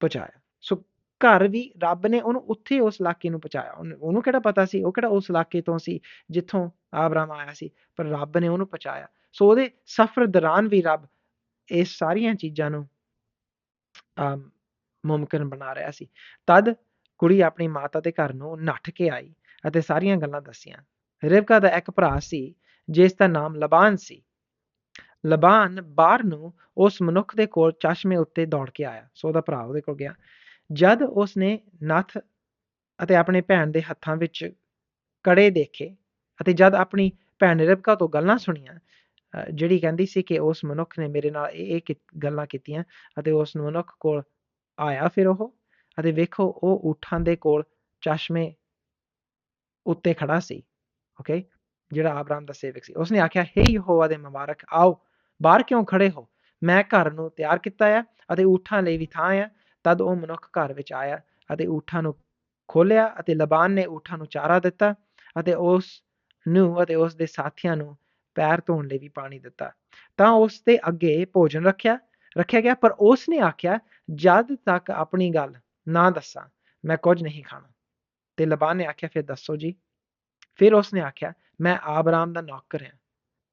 ਪਹੁੰਚਾਇਆ ਸੋ ਘਰ ਵੀ ਰੱਬ ਨੇ ਉਹਨੂੰ ਉੱਥੇ ਉਸ ਇਲਾਕੇ ਨੂੰ ਪਹੁੰਚਾਇਆ ਉਹਨੂੰ ਉਹਨੂੰ ਕਿਹੜਾ ਪਤਾ ਸੀ ਉਹ ਕਿਹੜਾ ਉਸ ਇਲਾਕੇ ਤੋਂ ਸੀ ਜਿੱਥੋਂ ਆਬਰਾਮ ਆਇਆ ਸੀ ਪਰ ਰੱਬ ਨੇ ਉਹਨੂੰ ਪਹੁੰਚਾਇਆ ਸੋ ਉਹਦੇ ਸਫ਼ਰ ਦੌਰਾਨ ਵੀ ਰੱਬ ਇਹ ਸਾਰੀਆਂ ਚੀਜ਼ਾਂ ਨੂੰ ਅਮ ਮੁਮਕਿਨ ਬਣਾ ਰਿਹਾ ਸੀ। ਤਦ ਕੁੜੀ ਆਪਣੀ ਮਾਤਾ ਦੇ ਘਰ ਨੂੰ ਨੱਠ ਕੇ ਆਈ ਅਤੇ ਸਾਰੀਆਂ ਗੱਲਾਂ ਦੱਸੀਆਂ। ਰਿਵਕਾ ਦਾ ਇੱਕ ਭਰਾ ਸੀ, ਜਿਸ ਦਾ ਨਾਮ ਲਬਾਨ ਸੀ। ਲਬਾਨ ਬਾਹਰ ਨੂੰ ਉਸ ਮਨੁੱਖ ਦੇ ਕੋਲ ਚਸ਼ਮੇ ਉੱਤੇ ਦੌੜ ਕੇ ਆਇਆ। ਸੋ ਉਹਦਾ ਭਰਾ ਉਹਦੇ ਕੋਲ ਗਿਆ। ਜਦ ਉਸ ਨੇ ਨੱਥ ਅਤੇ ਆਪਣੇ ਭੈਣ ਦੇ ਹੱਥਾਂ ਵਿੱਚ ਕੜੇ ਦੇਖੇ ਅਤੇ ਜਦ ਆਪਣੀ ਭੈਣ ਰਿਬਕਾ ਤੋਂ ਗੱਲਾਂ ਸੁਣੀਆਂ ਜਿਹੜੀ ਕਹਿੰਦੀ ਸੀ ਕਿ ਉਸ ਮਨੁੱਖ ਨੇ ਮੇਰੇ ਨਾਲ ਇਹ ਇਹ ਗੱਲਾਂ ਕੀਤੀਆਂ ਅਤੇ ਉਸ ਮਨੁੱਖ ਕੋਲ ਆਇਆ ਫਿਰ ਉਹ ਅਤੇ ਵੇਖੋ ਉਹ ਊਠਾਂ ਦੇ ਕੋਲ ਚਸ਼ਮੇ ਉੱਤੇ ਖੜਾ ਸੀ ਓਕੇ ਜਿਹੜਾ ਆਬਰਾਮ ਦਾ ਸੇਵਕ ਸੀ। ਉਸਨੇ ਆਖਿਆ, ਹੇ ਯਹੋਵਾ ਦੇ ਮੁਬਾਰਕ, ਆਓ, ਬਾਹਰ ਕਿਉਂ ਖੜੇ ਹੋ? ਮੈਂ ਘਰ ਨੂੰ ਤਿਆਰ ਕੀਤਾ ਹੈ ਅਤੇ ਊਠਾਂ ਲਈ ਵੀ ਥਾਂ ਹੈ ਤਦ ਉਹ ਮਨੁੱਖ ਘਰ ਵਿੱਚ ਆਇਆ ਅਤੇ ਊਠਾਂ ਨੂੰ ਖੋਲਿਆ ਅਤੇ ਲਬਾਨ ਨੇ ਊਠਾਂ ਨੂੰ ਚਾਰਾ ਦਿੱਤਾ ਅਤੇ ਉਸ ਨੂੰ ਅਤੇ ਉਸ ਦੇ ਸਾਥੀਆਂ ਨੂੰ ਪੈਰ ਧੋਣ ਲਈ ਵੀ ਪਾਣੀ ਦਿੱਤਾ। ਤਾਂ ਉਸ ਦੇ ਅੱਗੇ ਭੋਜਨ ਰੱਖਿਆ ਰੱਖਿਆ ਗਿਆ, ਪਰ ਉਸ ਨੇ ਆਖਿਆ ਜਦ ਤੱਕ ਆਪਣੀ ਗੱਲ ਨਾ ਦੱਸਾਂ, ਮੈਂ ਕੁਝ ਨਹੀਂ ਖਾਣਾ। ਤੇ ਲਬਾਨ ਨੇ ਆਖਿਆ, ਫਿਰ ਦੱਸੋ ਜੀ। ਫਿਰ ਉਸਨੇ ਆਖਿਆ, ਮੈਂ ਆਬਰਾਮ ਦਾ ਨੌਕਰ ਹਾਂ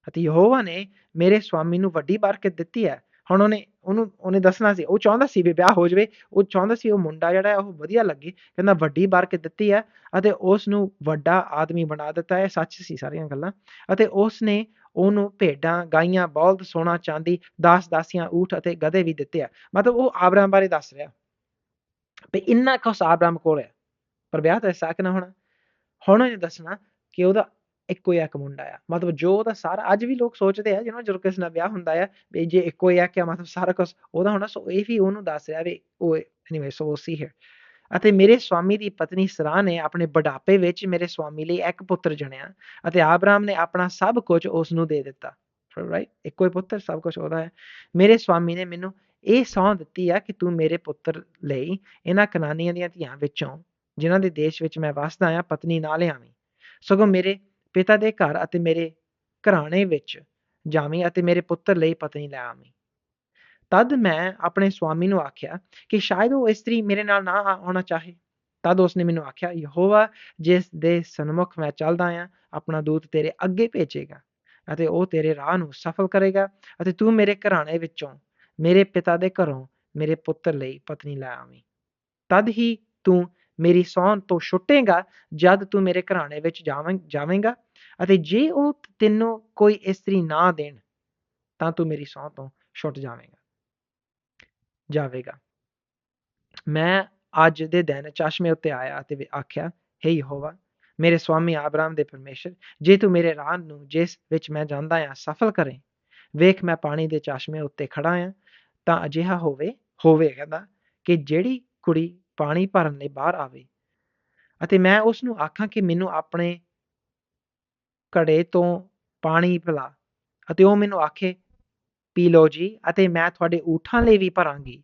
ਅਤੇ ਯਹੋਵਾ ਨੇ ਮੇਰੇ ਸਵਾਮੀ ਨੂੰ ਵੱਡੀ ਬਰਕਤ ਦਿੱਤੀ ਹੈ। ਹੁਣ ਉਹਨੇ, ਉਹਨੂੰ, ਉਹਨੇ ਦੱਸਣਾ ਸੀ, ਉਹ ਚਾਹੁੰਦਾ ਸੀ ਵੀ ਵਿਆਹ ਹੋ ਜਾਵੇ, ਉਹ ਚਾਹੁੰਦਾ ਸੀ ਉਹ ਮੁੰਡਾ ਜਿਹੜਾ ਉਹ ਵਧੀਆ ਲੱਗੇ, ਕਹਿੰਦਾ ਵੱਡੀ ਬਰਕਤ ਦਿੱਤੀ ਹੈ ਅਤੇ ਉਸ ਨੂੰ ਵੱਡਾ ਆਦਮੀ ਬਣਾ ਦਿੱਤਾ ਹੈ, ਸੱਚ ਸੀ ਸਾਰੀਆਂ ਗੱਲਾਂ। ਅਤੇ ਉਸ ਨੇ ਉਹਨੂੰ ਭੇਡਾਂ, ਗਾਈਆਂ ਬਲਦ ਸੋਨਾ ਚਾਂਦੀ, ਦਾਸ ਦਾਸੀਆਂ ਊਠ ਅਤੇ ਗਧੇ ਵੀ ਦਿੱਤੇ ਆ। ਮਤਲਬ ਉਹ ਆਬਰਾਮ ਬਾਰੇ ਦੱਸ ਰਿਹਾ। ਵੀ ਇੰਨਾ ਕੁਸ ਆਬਰਾਮ ਕੋਲ ਹੈ ਪਰ ਵਿਆਹ ਤਾਂ ਐਸਾ ਨਾ ਹੋਣਾ। ਹੁਣ ਇਹ ਦੱਸਣਾ ਕਿ ਉਹਦਾ ਇੱਕੋ ਹੀ ਇੱਕ ਮੁੰਡਾ ਆ। ਮਤਲਬ ਜੋ ਉਹਦਾ ਸਾਰਾ, ਅੱਜ ਵੀ ਲੋਕ ਸੋਚਦੇ ਆ ਜਿਹਨਾਂ ਜਦੋਂ ਕਿਸੇ ਨਾਲ ਵਿਆਹ ਹੁੰਦਾ ਆ, ਵੀ ਜੇ ਇੱਕੋ ਹੀ ਆ, ਮਤਲਬ ਸਾਰਾ ਕੁਝ ਉਹਦਾ ਹੋਣਾ। ਸੋ ਇਹ ਵੀ ਉਹਨੂੰ ਦੱਸ ਰਿਹਾ ਵੀ ਉਹ ਐਨੀਵੇ ਸੋ ਸੀ ਹੇਅਰ ਅਤੇ ਮੇਰੇ ਸਵਾਮੀ ਦੀ ਪਤਨੀ ਸਰਾ ਨੇ ਆਪਣੇ ਬੁਢਾਪੇ ਵਿੱਚ ਮੇਰੇ ਸਵਾਮੀ ਲਈ ਇੱਕ ਪੁੱਤਰ ਜਣਿਆ ਅਤੇ ਆਬਰਾਮ ਨੇ ਆਪਣਾ ਸਭ ਕੁਝ ਉਸ ਨੂੰ ਦੇ ਦਿੱਤਾ। ਰਾਈਟ ਇੱਕੋ ਹੀ ਪੁੱਤਰ, ਸਭ ਕੁਝ ਉਹਦਾ ਹੈ। ਮੇਰੇ ਸਵਾਮੀ ਨੇ ਮੈਨੂੰ ਇਹ ਸੌਂ ਦਿੱਤੀ ਆ ਕਿ ਤੂੰ ਮੇਰੇ ਪੁੱਤਰ ਲਈ ਇਹਨਾਂ ਕਨਾਨੀਆਂ ਦੀਆਂ ਧੀਆਂ ਵਿੱਚੋਂ, ਜਿਨ੍ਹਾਂ ਦੇ ਦੇਸ਼ ਵਿੱਚ ਮੈਂ ਵਸਦਾ ਆ, ਪਤਨੀ ਨਾ ਲਿਆਵੀਂ। ਸਗੋਂ ਮੇਰੇ ਪਿਤਾ ਦੇ ਘਰ ਅਤੇ ਮੇਰੇ ਘਰਾਣੇ ਵਿੱਚ ਜਾਵੀਂ ਅਤੇ ਮੇਰੇ ਪੁੱਤਰ ਲਈ ਪਤਨੀ ਲੈ ਆਵੀਂ। ਤਦ ਮੈਂ ਆਪਣੇ ਸਵਾਮੀ ਨੂੰ ਆਖਿਆ ਕਿ ਸ਼ਾਇਦ ਉਹ ਇਸਤਰੀ ਮੇਰੇ ਨਾਲ ਨਾ ਆਉਣਾ ਚਾਹੇ। ਤਦ ਉਸਨੇ ਮੈਨੂੰ ਆਖਿਆ, ਯਹੋਵਾ, ਜਿਸ ਦੇ ਸਨਮੁਖ ਮੈਂ ਚੱਲਦਾ ਆ ਆਪਣਾ ਦੂਤ ਤੇਰੇ ਅੱਗੇ ਭੇਜੇਗਾ ਅਤੇ ਉਹ ਤੇਰੇ ਰਾਹ ਨੂੰ ਸਫਲ ਕਰੇਗਾ ਅਤੇ ਤੂੰ ਮੇਰੇ ਘਰਾਣੇ ਵਿੱਚੋਂ, ਮੇਰੇ ਪਿਤਾ ਦੇ ਘਰੋਂ, ਮੇਰੇ ਪੁੱਤਰ ਲਈ ਪਤਨੀ ਲੈ ਆਵੀਂ। ਤਦ ਹੀ ਤੂੰ ਮੇਰੀ ਸੌਣ ਤੋਂ ਛੁੱਟੇਗਾ, ਜਦ ਤੂੰ ਮੇਰੇ ਘਰਾਣੇ ਵਿੱਚ ਜਾਵੇਂਗਾ ਅਤੇ ਜੇ ਉਹ ਤੈਨੂੰ ਕੋਈ ਇਸਤਰੀ ਨਾ ਦੇਣ, ਤਾਂ ਤੂੰ ਮੇਰੀ ਸੌਣ ਤੋਂ ਛੁੱਟ ਜਾਵੇਂਗਾ। ਜਾਵੇਗਾ। ਮੈਂ ਅੱਜ ਦੇ ਦਿਨ ਚਸ਼ਮੇ ਉੱਤੇ ਆਇਆ ਅਤੇ ਆਖਿਆ, ਹੈ ਯਹੋਵਾ, ਮੇਰੇ ਸਵਾਮੀ ਆਬਰਾਮ ਦੇ ਪਰਮੇਸ਼ਰ, ਜੇ ਤੂੰ ਮੇਰੇ ਰਾਹ ਨੂੰ, ਜਿਸ ਵਿੱਚ ਮੈਂ ਜਾਂਦਾ ਹਾਂ ਸਫਲ ਕਰੇ, ਵੇਖ ਮੈਂ ਪਾਣੀ ਦੇ ਚਸ਼ਮੇ ਉੱਤੇ ਖੜਾ ਹਾਂ ਤਾਂ ਅਜਿਹਾ ਹੋਵੇ ਹੋਵੇ ਕਹਿੰਦਾ, ਕਿ ਜਿਹੜੀ ਕੁੜੀ ਪਾਣੀ ਭਰਨ ਲਈ ਬਾਹਰ ਆਵੇ। ਅਤੇ ਮੈਂ ਉਸ ਨੂੰ ਆਖਾਂ ਕਿ ਮੈਨੂੰ ਆਪਣੇ ਘੜੇ ਤੋਂ ਪਾਣੀ ਪਿਲਾ। ਅਤੇ ਉਹ ਮੈਨੂੰ ਆਖੇ ਪੀ ਲਓ ਜੀ ਅਤੇ ਮੈਂ ਤੁਹਾਡੇ ਊਠਾਂ ਲਈ ਵੀ ਭਰਾਂਗੀ।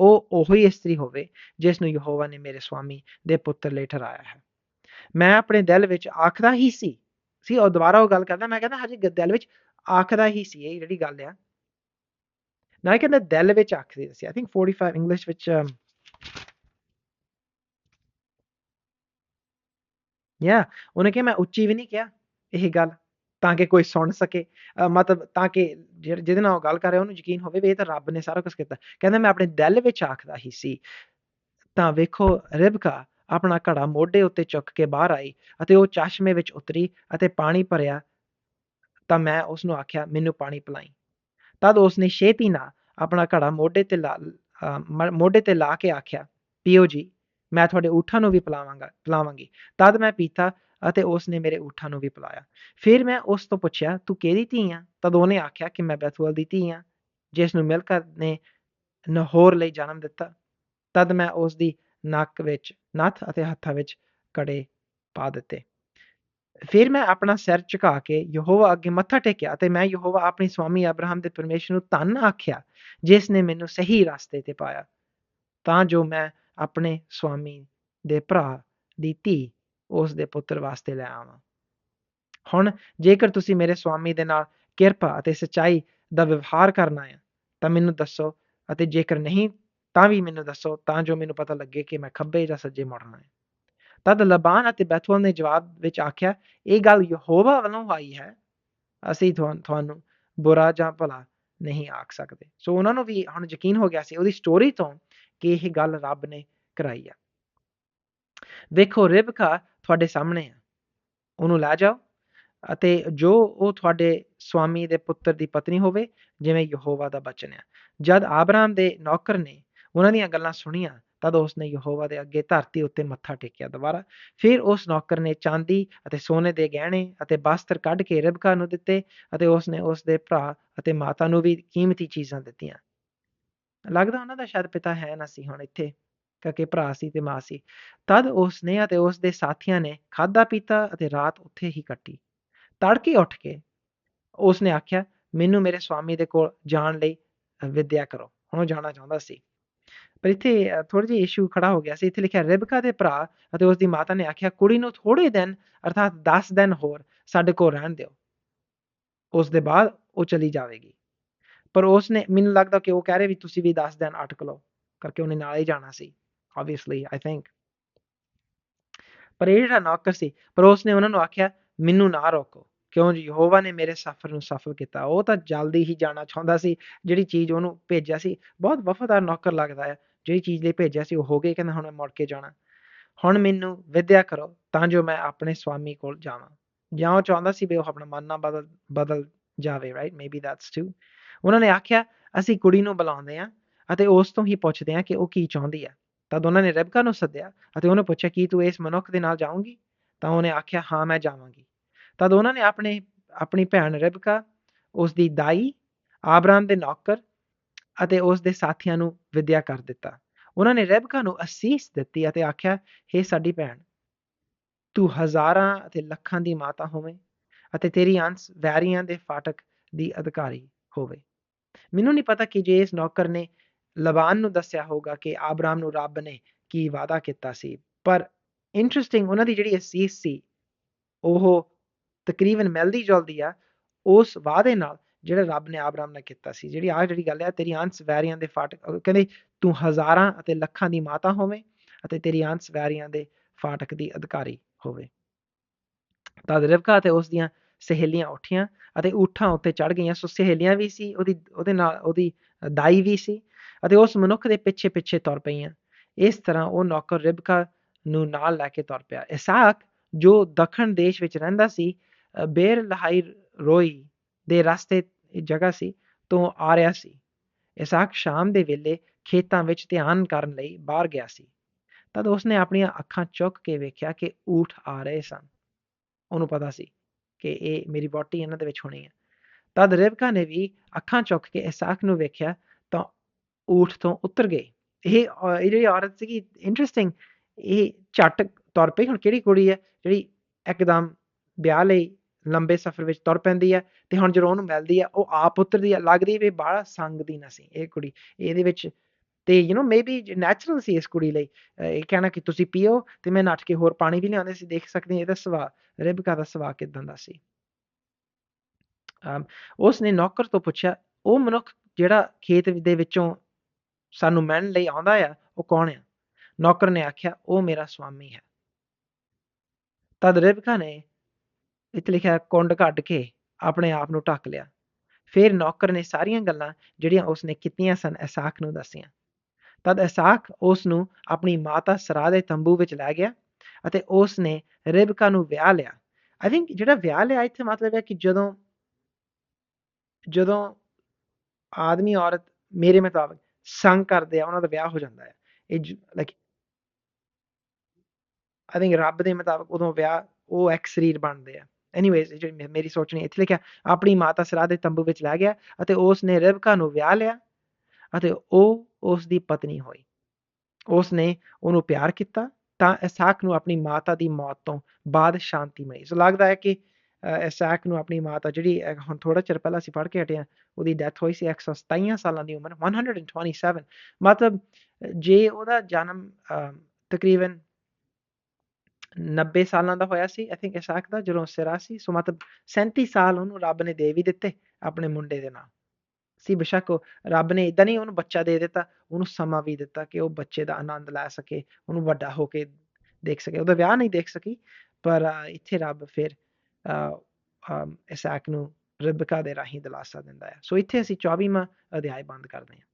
ਉਹ ਉਹੀ ਇਸਤਰੀ ਹੋਵੇ ਜਿਸ ਨੂੰ ਯਹੋਵਾ ਨੇ ਮੇਰੇ ਸਵਾਮੀ ਦੇ ਪੁੱਤਰ ਲਈ ਠਹਿਰਾਇਆ ਹੈ। ਮੈਂ ਆਪਣੇ ਦਿਲ ਵਿੱਚ ਆਖਦਾ ਹੀ ਸੀ। ਸੀ ਉਹ ਦੁਬਾਰਾ ਉਹ ਗੱਲ ਕਰਦਾ, ਮੈਂ ਕਹਿੰਦਾ, ਹਜੇ ਦਿਲ ਵਿੱਚ ਆਖਦਾ ਹੀ ਸੀ ਇਹ ਜਿਹੜੀ ਗੱਲ ਆ। ਨਾ ਕਹਿੰਦਾ ਦਿਲ ਵਿੱਚ ਆਖਦੀ ਸੀ। ਆਈ ਥਿੰਕ 45 ਇੰਗਲਿਸ਼ ਵਿੱਚ ਯਾ ਉਹਨੇ ਕਿਹਾ, ਮੈਂ ਉੱਚੀ ਵੀ ਨਹੀਂ ਕਿਹਾ ਇਹ ਗੱਲ। ਤਾਂ ਕਿ ਕੋਈ ਸੁਣ ਸਕੇ। ਮਤਲਬ ਤਾਂ ਕਿ ਜਿਹਦੇ ਨਾਲ ਉਹ ਗੱਲ ਕਰ ਰਿਹਾ, ਉਹਨੂੰ ਯਕੀਨ ਹੋਵੇ ਵੀ ਇਹ ਤਾਂ ਰੱਬ ਨੇ ਸਾਰਾ ਕੁਝ ਕੀਤਾ। ਕਹਿੰਦਾ, ਮੈਂ ਆਪਣੇ ਦਿਲ ਵਿੱਚ ਆਖਦਾ ਹੀ ਸੀ, ਤਾਂ ਵੇਖੋ, ਰਿਬਕਾ ਆਪਣਾ ਘੜਾ ਮੋਢੇ ਉੱਤੇ ਚੁੱਕ ਕੇ ਬਾਹਰ ਆਈ ਅਤੇ ਉਹ ਚਸ਼ਮੇ ਵਿੱਚ ਉਤਰੀ ਅਤੇ ਪਾਣੀ ਭਰਿਆ, ਤਾਂ ਮੈਂ ਉਸ ਨੂੰ ਆਖਿਆ, ਮੈਨੂੰ ਪਾਣੀ ਪਿਲਾਈ। ਤਦ ਉਸ ਨੇ ਛੇਤੀ ਨਾਲ ਆਪਣਾ ਘੜਾ ਮੋਢੇ ਤੇ ਲਾ ਮੋਢੇ ਤੇ ਲਾ ਕੇ ਆਖਿਆ, ਪੀਓ ਜੀ, ਮੈਂ ਤੁਹਾਡੇ ਊਠਾਂ ਨੂੰ ਵੀ ਪਿਲਾਵਾਂਗਾ, ਪਿਲਾਵਾਂਗੀ। ਤਦ ਮੈਂ ਪੀਤਾ ਅਤੇ ਉਸ ਨੇ ਮੇਰੇ ਊਠਾਂ ਨੂੰ ਵੀ ਪਿਲਾਇਆ। ਫਿਰ ਮੈਂ ਉਸ ਤੋਂ ਪੁੱਛਿਆ, ਤੂੰ ਕਿਹਦੀ ਧੀ ਆ? ਤਦ ਉਹਨੇ ਆਖਿਆ ਕਿ ਮੈਂ ਬੈਥੂਅਲ ਦੀ ਧੀ ਆ, ਜਿਸ ਨੂੰ ਮਿਲਕਾ ਨੇ ਨਹੋਰ ਲਈ ਜਨਮ ਦਿੱਤਾ। ਤਦ ਮੈਂ ਉਸ ਦੀ ਨੱਕ ਵਿੱਚ, ਨੱਥ ਅਤੇ ਹੱਥਾਂ ਵਿੱਚ ਕੜੇ ਪਾ ਦਿੱਤੇ। ਫਿਰ ਮੈਂ ਆਪਣਾ ਸਿਰ ਝੁਕਾ ਕੇ ਯਹੋਵਾ ਅੱਗੇ ਮੱਥਾ ਟੇਕਿਆ ਤੇ ਮੈਂ ਯਹੋਵਾ ਆਪਣੀ ਸਵਾਮੀ ਅਬਰਾਹਮ ਦੇ ਪਰਮੇਸ਼ਰ ਨੂੰ ਧੰਨ ਆਖਿਆ, ਜਿਸ ਨੇ ਮੈਨੂੰ ਸਹੀ ਰਸਤੇ ਤੇ ਪਾਇਆ। ਤਾਂ ਜੋ ਮੈਂ ਆਪਣੇ ਸਵਾਮੀ ਦੇ ਭਰਾ ਦੀ ਧੀ ਉਸ ਦੇ ਪੁੱਤਰ ਵਾਸਤੇ ਲੈ ਆਵਾਂ। ਹੁਣ ਜੇਕਰ ਤੁਸੀਂ ਮੇਰੇ ਸਵਾਮੀ ਦੇ ਨਾਲ ਕਿਰਪਾ ਅਤੇ ਸਚਾਈ ਦਾ ਵਿਵਹਾਰ ਕਰਨਾ ਹੈ ਤਾਂ ਮੈਨੂੰ ਦੱਸੋ, ਅਤੇ ਜੇਕਰ ਨਹੀਂ, ਤਾਂ ਵੀ ਮੈਨੂੰ ਦੱਸੋ, ਤਾਂ ਜੋ ਮੈਨੂੰ ਪਤਾ ਲੱਗੇ ਕਿ ਮੈਂ ਖੱਬੇ ਜਾਂ ਸੱਜੇ ਮੁੜਨਾ ਹੈ ਤਦ ਲਬਾਨ ਅਤੇ ਬੈਥੂਅਲ ਨੇ ਜਵਾਬ ਵਿੱਚ ਆਖਿਆ, ਇਹ ਗੱਲ ਯਹੋਵਾ ਵੱਲੋਂ ਆਈ ਹੈ। ਅਸੀਂ ਤੁਹਾਨੂੰ ਬੁਰਾ ਜਾਂ ਭਲਾ ਨਹੀਂ ਆਖ ਸਕਦੇ। ਸੋ ਉਹਨਾਂ ਨੂੰ ਵੀ ਹੁਣ ਯਕੀਨ ਹੋ ਗਿਆ ਸੀ ਉਹਦੀ ਸਟੋਰੀ ਤੋਂ ਕਿ ਇਹ ਗੱਲ ਰੱਬ ਨੇ ਕਰਾਈ ਆ। ਦੇਖੋ, ਰਿਬਕਾ ਤੁਹਾਡੇ ਸਾਹਮਣੇ ਆ। ਉਹਨੂੰ ਲੈ ਜਾਓ ਅਤੇ ਜੋ ਉਹ ਤੁਹਾਡੇ ਸਵਾਮੀ ਦੇ ਪੁੱਤਰ ਦੀ ਪਤਨੀ ਹੋਵੇ, ਜਿਵੇਂ ਯਹੋਵਾ ਦਾ ਬਚਨ ਹੈ ਜਦ ਆਬਰਾਮ ਦੇ ਨੌਕਰ ਨੇ ਉਹਨਾਂ ਦੀਆਂ ਗੱਲਾਂ ਸੁਣੀਆਂ, ਤਦ ਉਸਨੇ ਯਹੋਵਾ ਦੇ ਅੱਗੇ ਧਰਤੀ ਉੱਤੇ ਮੱਥਾ ਟੇਕਿਆ ਦੁਬਾਰਾ। ਫਿਰ ਉਸ ਨੌਕਰ ਨੇ ਚਾਂਦੀ ਅਤੇ ਸੋਨੇ ਦੇ ਗਹਿਣੇ ਅਤੇ ਬਸਤਰ ਕੱਢ ਕੇ ਰਿਬਕਾ ਨੂੰ ਦਿੱਤੇ ਅਤੇ ਉਸਨੇ ਉਸ ਦੇ ਭਰਾ ਅਤੇ ਮਾਤਾ ਨੂੰ ਵੀ ਕੀਮਤੀ ਚੀਜ਼ਾਂ ਦਿੱਤੀਆਂ। ਲੱਗਦਾ ਉਹਨਾਂ ਦਾ ਸ਼ਾਇਦ ਪਿਤਾ ਹੈ ਨਾ ਸੀ ਹੁਣ ਇੱਥੇ। ਕਿਉਂਕਿ ਭਰਾ ਸੀ ਤੇ ਮਾਂ ਸੀ। ਤਦ ਉਸਨੇ ਅਤੇ ਉਸ ਦੇ ਸਾਥੀਆਂ ਨੇ ਖਾਦਾ ਪੀਤਾ ਅਤੇ ਰਾਤ ਉੱਥੇ ਹੀ ਕੱਟੀ। ਤੜਕੇ ਉੱਠ ਕੇ ਉਸਨੇ ਆਖਿਆ, ਮੈਨੂੰ ਮੇਰੇ ਸਵਾਮੀ ਦੇ ਕੋਲ ਜਾਣ ਲਈ ਵਿਦਿਆ ਕਰੋ। ਹੁਣ ਉਹ ਜਾਣਾ ਚਾਹੁੰਦਾ ਸੀ। ਪਰ ਇੱਥੇ ਥੋੜਾ ਜਿਹਾ ਇਸ਼ੂ ਖੜਾ ਹੋ ਗਿਆ ਸੀ। ਇੱਥੇ ਲਿਖਿਆ, ਰਿਬਕਾ ਦੇ ਭਰਾ ਅਤੇ ਉਸ ਦੀ ਮਾਤਾ ਨੇ ਆਖਿਆ, ਕੁੜੀ ਨੂੰ ਥੋੜੇ ਦਿਨ, ਅਰਥਾਤ 10 ਦਿਨ ਹੋਰ ਸਾਡੇ ਕੋਲ ਰਹਿਣ ਦਿਓ। ਉਸ ਦੇ ਬਾਅਦ ਉਹ ਚਲੀ ਜਾਵੇਗੀ। ਪਰ ਉਸ ਨੇ, ਮੈਨੂੰ ਲੱਗਦਾ ਕਿ ਉਹ ਕਹਿ ਰਹੇ ਵੀ, ਤੁਸੀਂ ਵੀ 10 ਦਿਨ ਅਟਕ ਲਓ, ਕਰਕੇ ਉਹਨੇ ਨਾਲ ਹੀ ਜਾਣਾ ਸੀ। ਆਬਵੀਅਸਲੀ ਆਈ ਥਿੰਕ ਪਰ ਇਹ ਜਿਹੜਾ ਨੌਕਰ ਸੀ, ਪਰ ਉਸਨੇ ਉਹਨਾਂ ਨੂੰ ਆਖਿਆ, ਮੈਨੂੰ ਨਾ ਰੋਕੋ, ਕਿਉਂ ਜੀ? ਯਹੋਵਾ ਨੇ ਮੇਰੇ ਸਫ਼ਰ ਨੂੰ ਸਫਲ ਕੀਤਾ। ਉਹ ਤਾਂ ਜਲਦੀ ਹੀ ਜਾਣਾ ਚਾਹੁੰਦਾ ਸੀ, ਜਿਹੜੀ ਚੀਜ਼ ਉਹਨੂੰ ਭੇਜਿਆ ਸੀ, ਬਹੁਤ ਵਫਾਦਾਰ ਨੌਕਰ ਲੱਗਦਾ ਹੈ ਜਿਹੜੀ ਚੀਜ਼ ਲਈ ਭੇਜਿਆ ਸੀ, ਉਹ ਹੋ ਗਈ, ਕਹਿੰਦਾ ਹੁਣ ਮੈਂ ਮੁੜ ਕੇ ਜਾਣਾ। ਹੁਣ ਮੈਨੂੰ ਵਿਦਿਆ ਕਰੋ, ਤਾਂ ਜੋ ਮੈਂ ਆਪਣੇ ਸਵਾਮੀ ਕੋਲ ਜਾਵਾਂ। ਜਾਂ ਉਹ ਚਾਹੁੰਦਾ ਸੀ ਵੀ ਉਹ ਆਪਣਾ ਮਨ ਨਾ ਬਦਲ ਬਦਲ ਜਾਵੇ ਰਾਈਟ ਮੇਬੀ ਦੈਟਸ ਟੂ ਉਹਨਾਂ ਨੇ ਆਖਿਆ, ਅਸੀਂ ਕੁੜੀ ਨੂੰ ਬੁਲਾਉਂਦੇ ਆ ਅਤੇ ਉਸ ਤੋਂ ਹੀ ਪੁੱਛਦੇ ਆ ਕਿ ਉਹ ਕੀ ਚਾਹੁੰਦੀ ਹੈ ਤਦ ਉਹਨਾਂ ਨੇ ਰਬਕਾ ਨੂੰ ਸੱਦਿਆ ਅਤੇ ਉਹਨੂੰ ਪੁੱਛਿਆ, ਕੀ ਤੂੰ ਇਸ ਮਨੁੱਖ ਦੇ ਨਾਲ ਜਾਊਂਗੀ? ਤਾਂ ਉਹਨੇ ਆਖਿਆ, ਹਾਂ, ਮੈਂ ਜਾਵਾਂਗੀ। ਤਦ ਉਹਨਾਂ ਨੇ ਆਪਣੇ, ਆਪਣੀ ਭੈਣ ਰਬਕਾ ਉਸ ਦੀ ਦਾਈ, ਆਬਰਾਮ ਦੇ ਨੌਕਰ ਅਤੇ ਉਸ ਦੇ ਸਾਥੀਆਂ ਨੂੰ ਵਿਦਿਆ ਕਰ ਦਿੱਤਾ। ਉਹਨਾਂ ਨੇ ਰਬਕਾ ਨੂੰ ਅਸੀਸ ਦਿੱਤੀ ਅਤੇ ਆਖਿਆ हे ਸਾਡੀ ਭੈਣ, ਤੂੰ ਹਜ਼ਾਰਾਂ ਅਤੇ ਲੱਖਾਂ ਦੀ ਮਾਤਾ ਹੋਵੇਂ ਅਤੇ ਤੇਰੀ ਅੰਸ ਵੈਰੀਆਂ ਦੇ ਫਾਟਕ ਦੀ ਅਧਿਕਾਰੀ ਹੋਵੇ। ਮੈਨੂੰ ਨਹੀਂ ਪਤਾ ਕਿ ਜੇ ਇਸ ਨੌਕਰ ਨੇ ਲਬਾਨ ਨੂੰ ਦੱਸਿਆ ਹੋਗਾ ਕਿ ਆਬਰਾਮ ਨੂੰ ਰੱਬ ਨੇ ਕੀ ਵਾਅਦਾ ਕੀਤਾ ਸੀ ਪਰ ਇੰਟਰਸਟਿੰਗ ਉਹਨਾਂ ਦੀ ਜਿਹੜੀ ਅਸੀਸ ਸੀ ਉਹ ਤਕਰੀਬਨ ਮਿਲਦੀ ਜੁਲਦੀ ਆ ਉਸ ਵਾਅਦੇ ਨਾਲ ਜਿਹੜਾ ਰੱਬ ਨੇ ਆਬਰਾਮ ਨਾਲ ਕੀਤਾ ਸੀ ਜਿਹੜੀ ਆ ਜਿਹੜੀ ਗੱਲ ਹੈ ਤੇਰੀ ਅੰਸ ਵੈਰੀਆਂ ਦੇ ਫਾਟਕ ਕਹਿੰਦੇ ਤੂੰ ਹਜ਼ਾਰਾਂ ਅਤੇ ਲੱਖਾਂ ਦੀ ਮਾਤਾ ਹੋਵੇਂ ਅਤੇ ਤੇਰੀ ਅੰਸ ਵੈਰੀਆਂ ਦੇ ਫਾਟਕ ਦੀ ਅਧਿਕਾਰੀ ਹੋਵੇ ਤਾਂ ਰਿਵਕਾ ਤੇ ਉਸ ਦੀਆਂ ਸਹੇਲੀਆਂ ਉੱਠੀਆਂ ਅਤੇ ਊਠਾਂ ਉੱਤੇ ਚੜ ਗਈਆਂ ਸੋ ਸਹੇਲੀਆਂ ਵੀ ਸੀ ਉਹਦੀ ਉਹਦੇ ਨਾਲ ਉਹਦੀ ਦਾਈ ਵੀ ਸੀ ਅਤੇ ਉਸ ਮਨੁੱਖ ਦੇ ਪਿੱਛੇ ਪਿੱਛੇ ਤੁਰ ਪਈਆਂ। ਇਸ ਤਰ੍ਹਾਂ ਉਹ ਨੌਕਰ ਰਿਬਕਾ ਨੂੰ ਨਾਲ ਲੈ ਕੇ ਤੁਰ ਪਿਆ। ਇਸਾਕ, ਜੋ ਦੱਖਣ ਦੇਸ਼ ਵਿੱਚ ਰਹਿੰਦਾ ਸੀ ਬੇਰ ਲਹਾਈ ਰੋਈ ਦੇ ਰਸਤੇ ਜਗ੍ਹਾ ਸੀ, ਤੋਂ ਆ ਰਿਹਾ ਸੀ। ਇਸਾਕ ਸ਼ਾਮ ਦੇ ਵੇਲੇ ਖੇਤਾਂ ਵਿੱਚ ਧਿਆਨ ਕਰਨ ਲਈ ਬਾਹਰ ਗਿਆ ਸੀ। ਤਦ ਉਸਨੇ ਆਪਣੀਆਂ ਅੱਖਾਂ ਚੁੱਕ ਕੇ ਵੇਖਿਆ ਕਿ ਊਠ ਆ ਰਹੇ ਸਨ। ਉਹਨੂੰ ਪਤਾ ਸੀ ਕਿ ਇਹ ਮੇਰੀ ਬੋਟੀ ਇਹਨਾਂ ਦੇ ਵਿੱਚ ਹੋਣੀ ਹੈ। ਤਦ ਰਿਬਕਾ ਨੇ ਵੀ ਅੱਖਾਂ ਚੁੱਕ ਕੇ ਇਸਾਕ ਨੂੰ ਵੇਖਿਆ ਊਠ ਤੋਂ ਉਤਰ ਗਏ ਇਹ ਇਹ ਜਿਹੜੀ ਔਰਤ ਸੀਗੀ ਇੰਟਰਸਟਿੰਗ ਇਹ ਝਟ ਤੁਰ ਪਈ ਹੁਣ ਕਿਹੜੀ ਕੁੜੀ ਹੈ ਜਿਹੜੀ ਇੱਕਦਮ ਵਿਆਹ ਲਈ ਲੰਬੇ ਸਫ਼ਰ ਵਿੱਚ ਤੁਰ ਪੈਂਦੀ ਹੈ ਤੇ ਹੁਣ ਜਦੋਂ ਉਹਨੂੰ ਮਿਲਦੀ ਹੈ ਉਹ ਆਪ ਉਤਰਦੀ ਹੈ ਲੱਗਦੀ ਵੀ ਬਾਹਲਾ ਸੰਗਦੀ ਨਾ ਸੀ ਇਹ ਕੁੜੀ ਇਹਦੇ ਵਿੱਚ ਤੇ ਯੂ نو ਮੇਬੀ ਨੈਚੁਰਲ ਸੀ ਇਸ ਕੁੜੀ ਲਈ ਇਹ ਕਹਿਣਾ ਕਿ ਤੁਸੀਂ ਪੀਓ ਤੇ ਮੈਂ ਨੱਠ ਕੇ ਹੋਰ ਪਾਣੀ ਵੀ ਲਿਆਉਂਦੇ ਸੀ ਦੇਖ ਸਕਦੇ ਇਹਦਾ ਸਵਾ ਰਿਬਕਾ ਦਾ ਸਵਾ ਕਿਦਾਂ ਦਾ ਸੀ ਉਸ ਨੇ ਨੌਕਰ ਤੋਂ ਪੁੱਛਿਆ ਉਹ ਮਨੁੱਖ ਜਿਹੜਾ ਖੇਤ ਦੇ ਵਿੱਚੋਂ ਸਾਨੂੰ ਮਿਲਣ ਲਈ ਆਉਂਦਾ ਆ, ਉਹ ਕੌਣ ਆ? ਨੌਕਰ ਨੇ ਆਖਿਆ, ਉਹ ਮੇਰਾ ਸਵਾਮੀ ਹੈ। ਤਦ ਰਿਬਕਾ ਨੇ ਇੱਥੇ ਲਿਖਿਆ, ਕੁੰਡ ਕੱਢ ਕੇ ਆਪਣੇ ਆਪ ਨੂੰ ਢੱਕ ਲਿਆ। ਫਿਰ ਨੌਕਰ ਨੇ ਸਾਰੀਆਂ ਗੱਲਾਂ ਜਿਹੜੀਆਂ ਉਸਨੇ ਕੀਤੀਆਂ ਸਨ, ਇਸਾਕ ਨੂੰ ਦੱਸੀਆਂ। ਤਦ ਇਸਾਕ ਉਸ ਨੂੰ ਆਪਣੀ ਮਾਤਾ ਸਰਾ ਦੇ ਤੰਬੂ ਵਿੱਚ ਲੈ ਗਿਆ ਅਤੇ ਉਸ ਨੇ ਰਿਬਕਾ ਨੂੰ ਵਿਆਹ ਲਿਆ। ਆਈ ਥਿੰਕ ਜਿਹੜਾ ਵਿਆਹ ਲਿਆ, ਇੱਥੇ ਮਤਲਬ ਹੈ ਕਿ ਜਦੋਂ ਜਦੋਂ ਆਦਮੀ ਔਰਤ ਮੇਰੇ ਮੁਤਾਬਕ ਸੰਗ ਕਰਦੇ ਆ, ਉਹਨਾਂ ਦਾ ਵਿਆਹ ਹੋ ਜਾਂਦਾ ਹੈ। ਇਹ ਲਾਈਕ ਆਈ ਥਿੰਕ ਰੱਬ ਦੇ ਮੁਤਾਬਕ ਉਦੋਂ ਵਿਆਹ ਉਹ ਇੱਕ ਸਰੀਰ ਬਣਦੇ ਆ। ਐਨੀਵੇਜ਼ ਜਿਹੜੀ ਮੇਰੀ ਸੋਚਣੀ ਇੱਥੇ ਲਿਖਿਆ, ਆਪਣੀ ਮਾਤਾ ਸਰਾ ਦੇ ਤੰਬੂ ਵਿੱਚ ਲੈ ਗਿਆ ਅਤੇ ਉਸ ਨੇ ਰਿਬਕਾ ਨੂੰ ਵਿਆਹ ਲਿਆ ਅਤੇ ਉਹ ਉਸ ਦੀ ਪਤਨੀ ਹੋਈ। ਉਸ ਨੇ ਉਹਨੂੰ ਪਿਆਰ ਕੀਤਾ ਤਾਂ ਇਸਾਕ ਨੂੰ ਆਪਣੀ ਮਾਤਾ ਦੀ ਮੌਤ ਤੋਂ ਬਾਅਦ ਸ਼ਾਂਤੀ ਮਿਲੀ। ਸੋ ਲੱਗਦਾ ਹੈ ਕਿ ਇਸਾਕ ਨੂੰ ਆਪਣੀ ਮਾਤਾ ਜਿਹੜੀ ਹੁਣ ਥੋੜਾ ਚਿਰ ਪਹਿਲਾਂ ਅਸੀਂ ਪੜ੍ਹ ਕੇ ਹਟੇ ਆ ਉਹਦੀ ਡੈਥ ਹੋਈ ਸੀ 127 ਸਾਲਾਂ ਦੀ ਉਮਰ 127 ਮਤਲਬ, ਜੇ ਉਹਦਾ ਜਨਮ ਤਕਰੀਬਨ 90 ਸਾਲਾਂ ਦਾ ਹੋਇਆ ਸੀ ਆਈ ਥਿੰਕ ਇਸਾਕ ਦਾ, ਜਦੋਂ ਸਿਰਾ ਸੀ ਸੋ ਮਤਲਬ 37 ਸਾਲ ਉਹਨੂੰ ਰੱਬ ਨੇ ਦੇ ਵੀ ਦਿੱਤੇ ਆਪਣੇ ਮੁੰਡੇ ਦੇ ਨਾਲ ਸੀ ਬਸ਼ੱਕ ਰੱਬ ਨੇ ਇਦਾਂ ਨਹੀਂ ਉਹਨੂੰ ਬੱਚਾ ਦੇ ਦਿੱਤਾ, ਉਹਨੂੰ ਸਮਾਂ ਵੀ ਦਿੱਤਾ ਕਿ ਉਹ ਬੱਚੇ ਦਾ ਆਨੰਦ ਲੈ ਸਕੇ, ਉਹਨੂੰ ਵੱਡਾ ਹੋ ਕੇ ਦੇਖ ਸਕੇ। ਉਹਦਾ ਵਿਆਹ ਨਹੀਂ ਦੇਖ ਸਕੀ, ਪਰ ਇੱਥੇ ਰੱਬ ਫਿਰ ਇਸਾਕ ਨੂੰ ਰਿਬਕਾ ਦੇ ਰਾਹੀਂ ਦਿਲਾਸਾ ਦਿੰਦਾ ਹੈ। ਸੋ ਇੱਥੇ ਅਸੀਂ 24ਵਾਂ ਅਧਿਆਇ ਬੰਦ ਕਰਦੇ ਹਾਂ।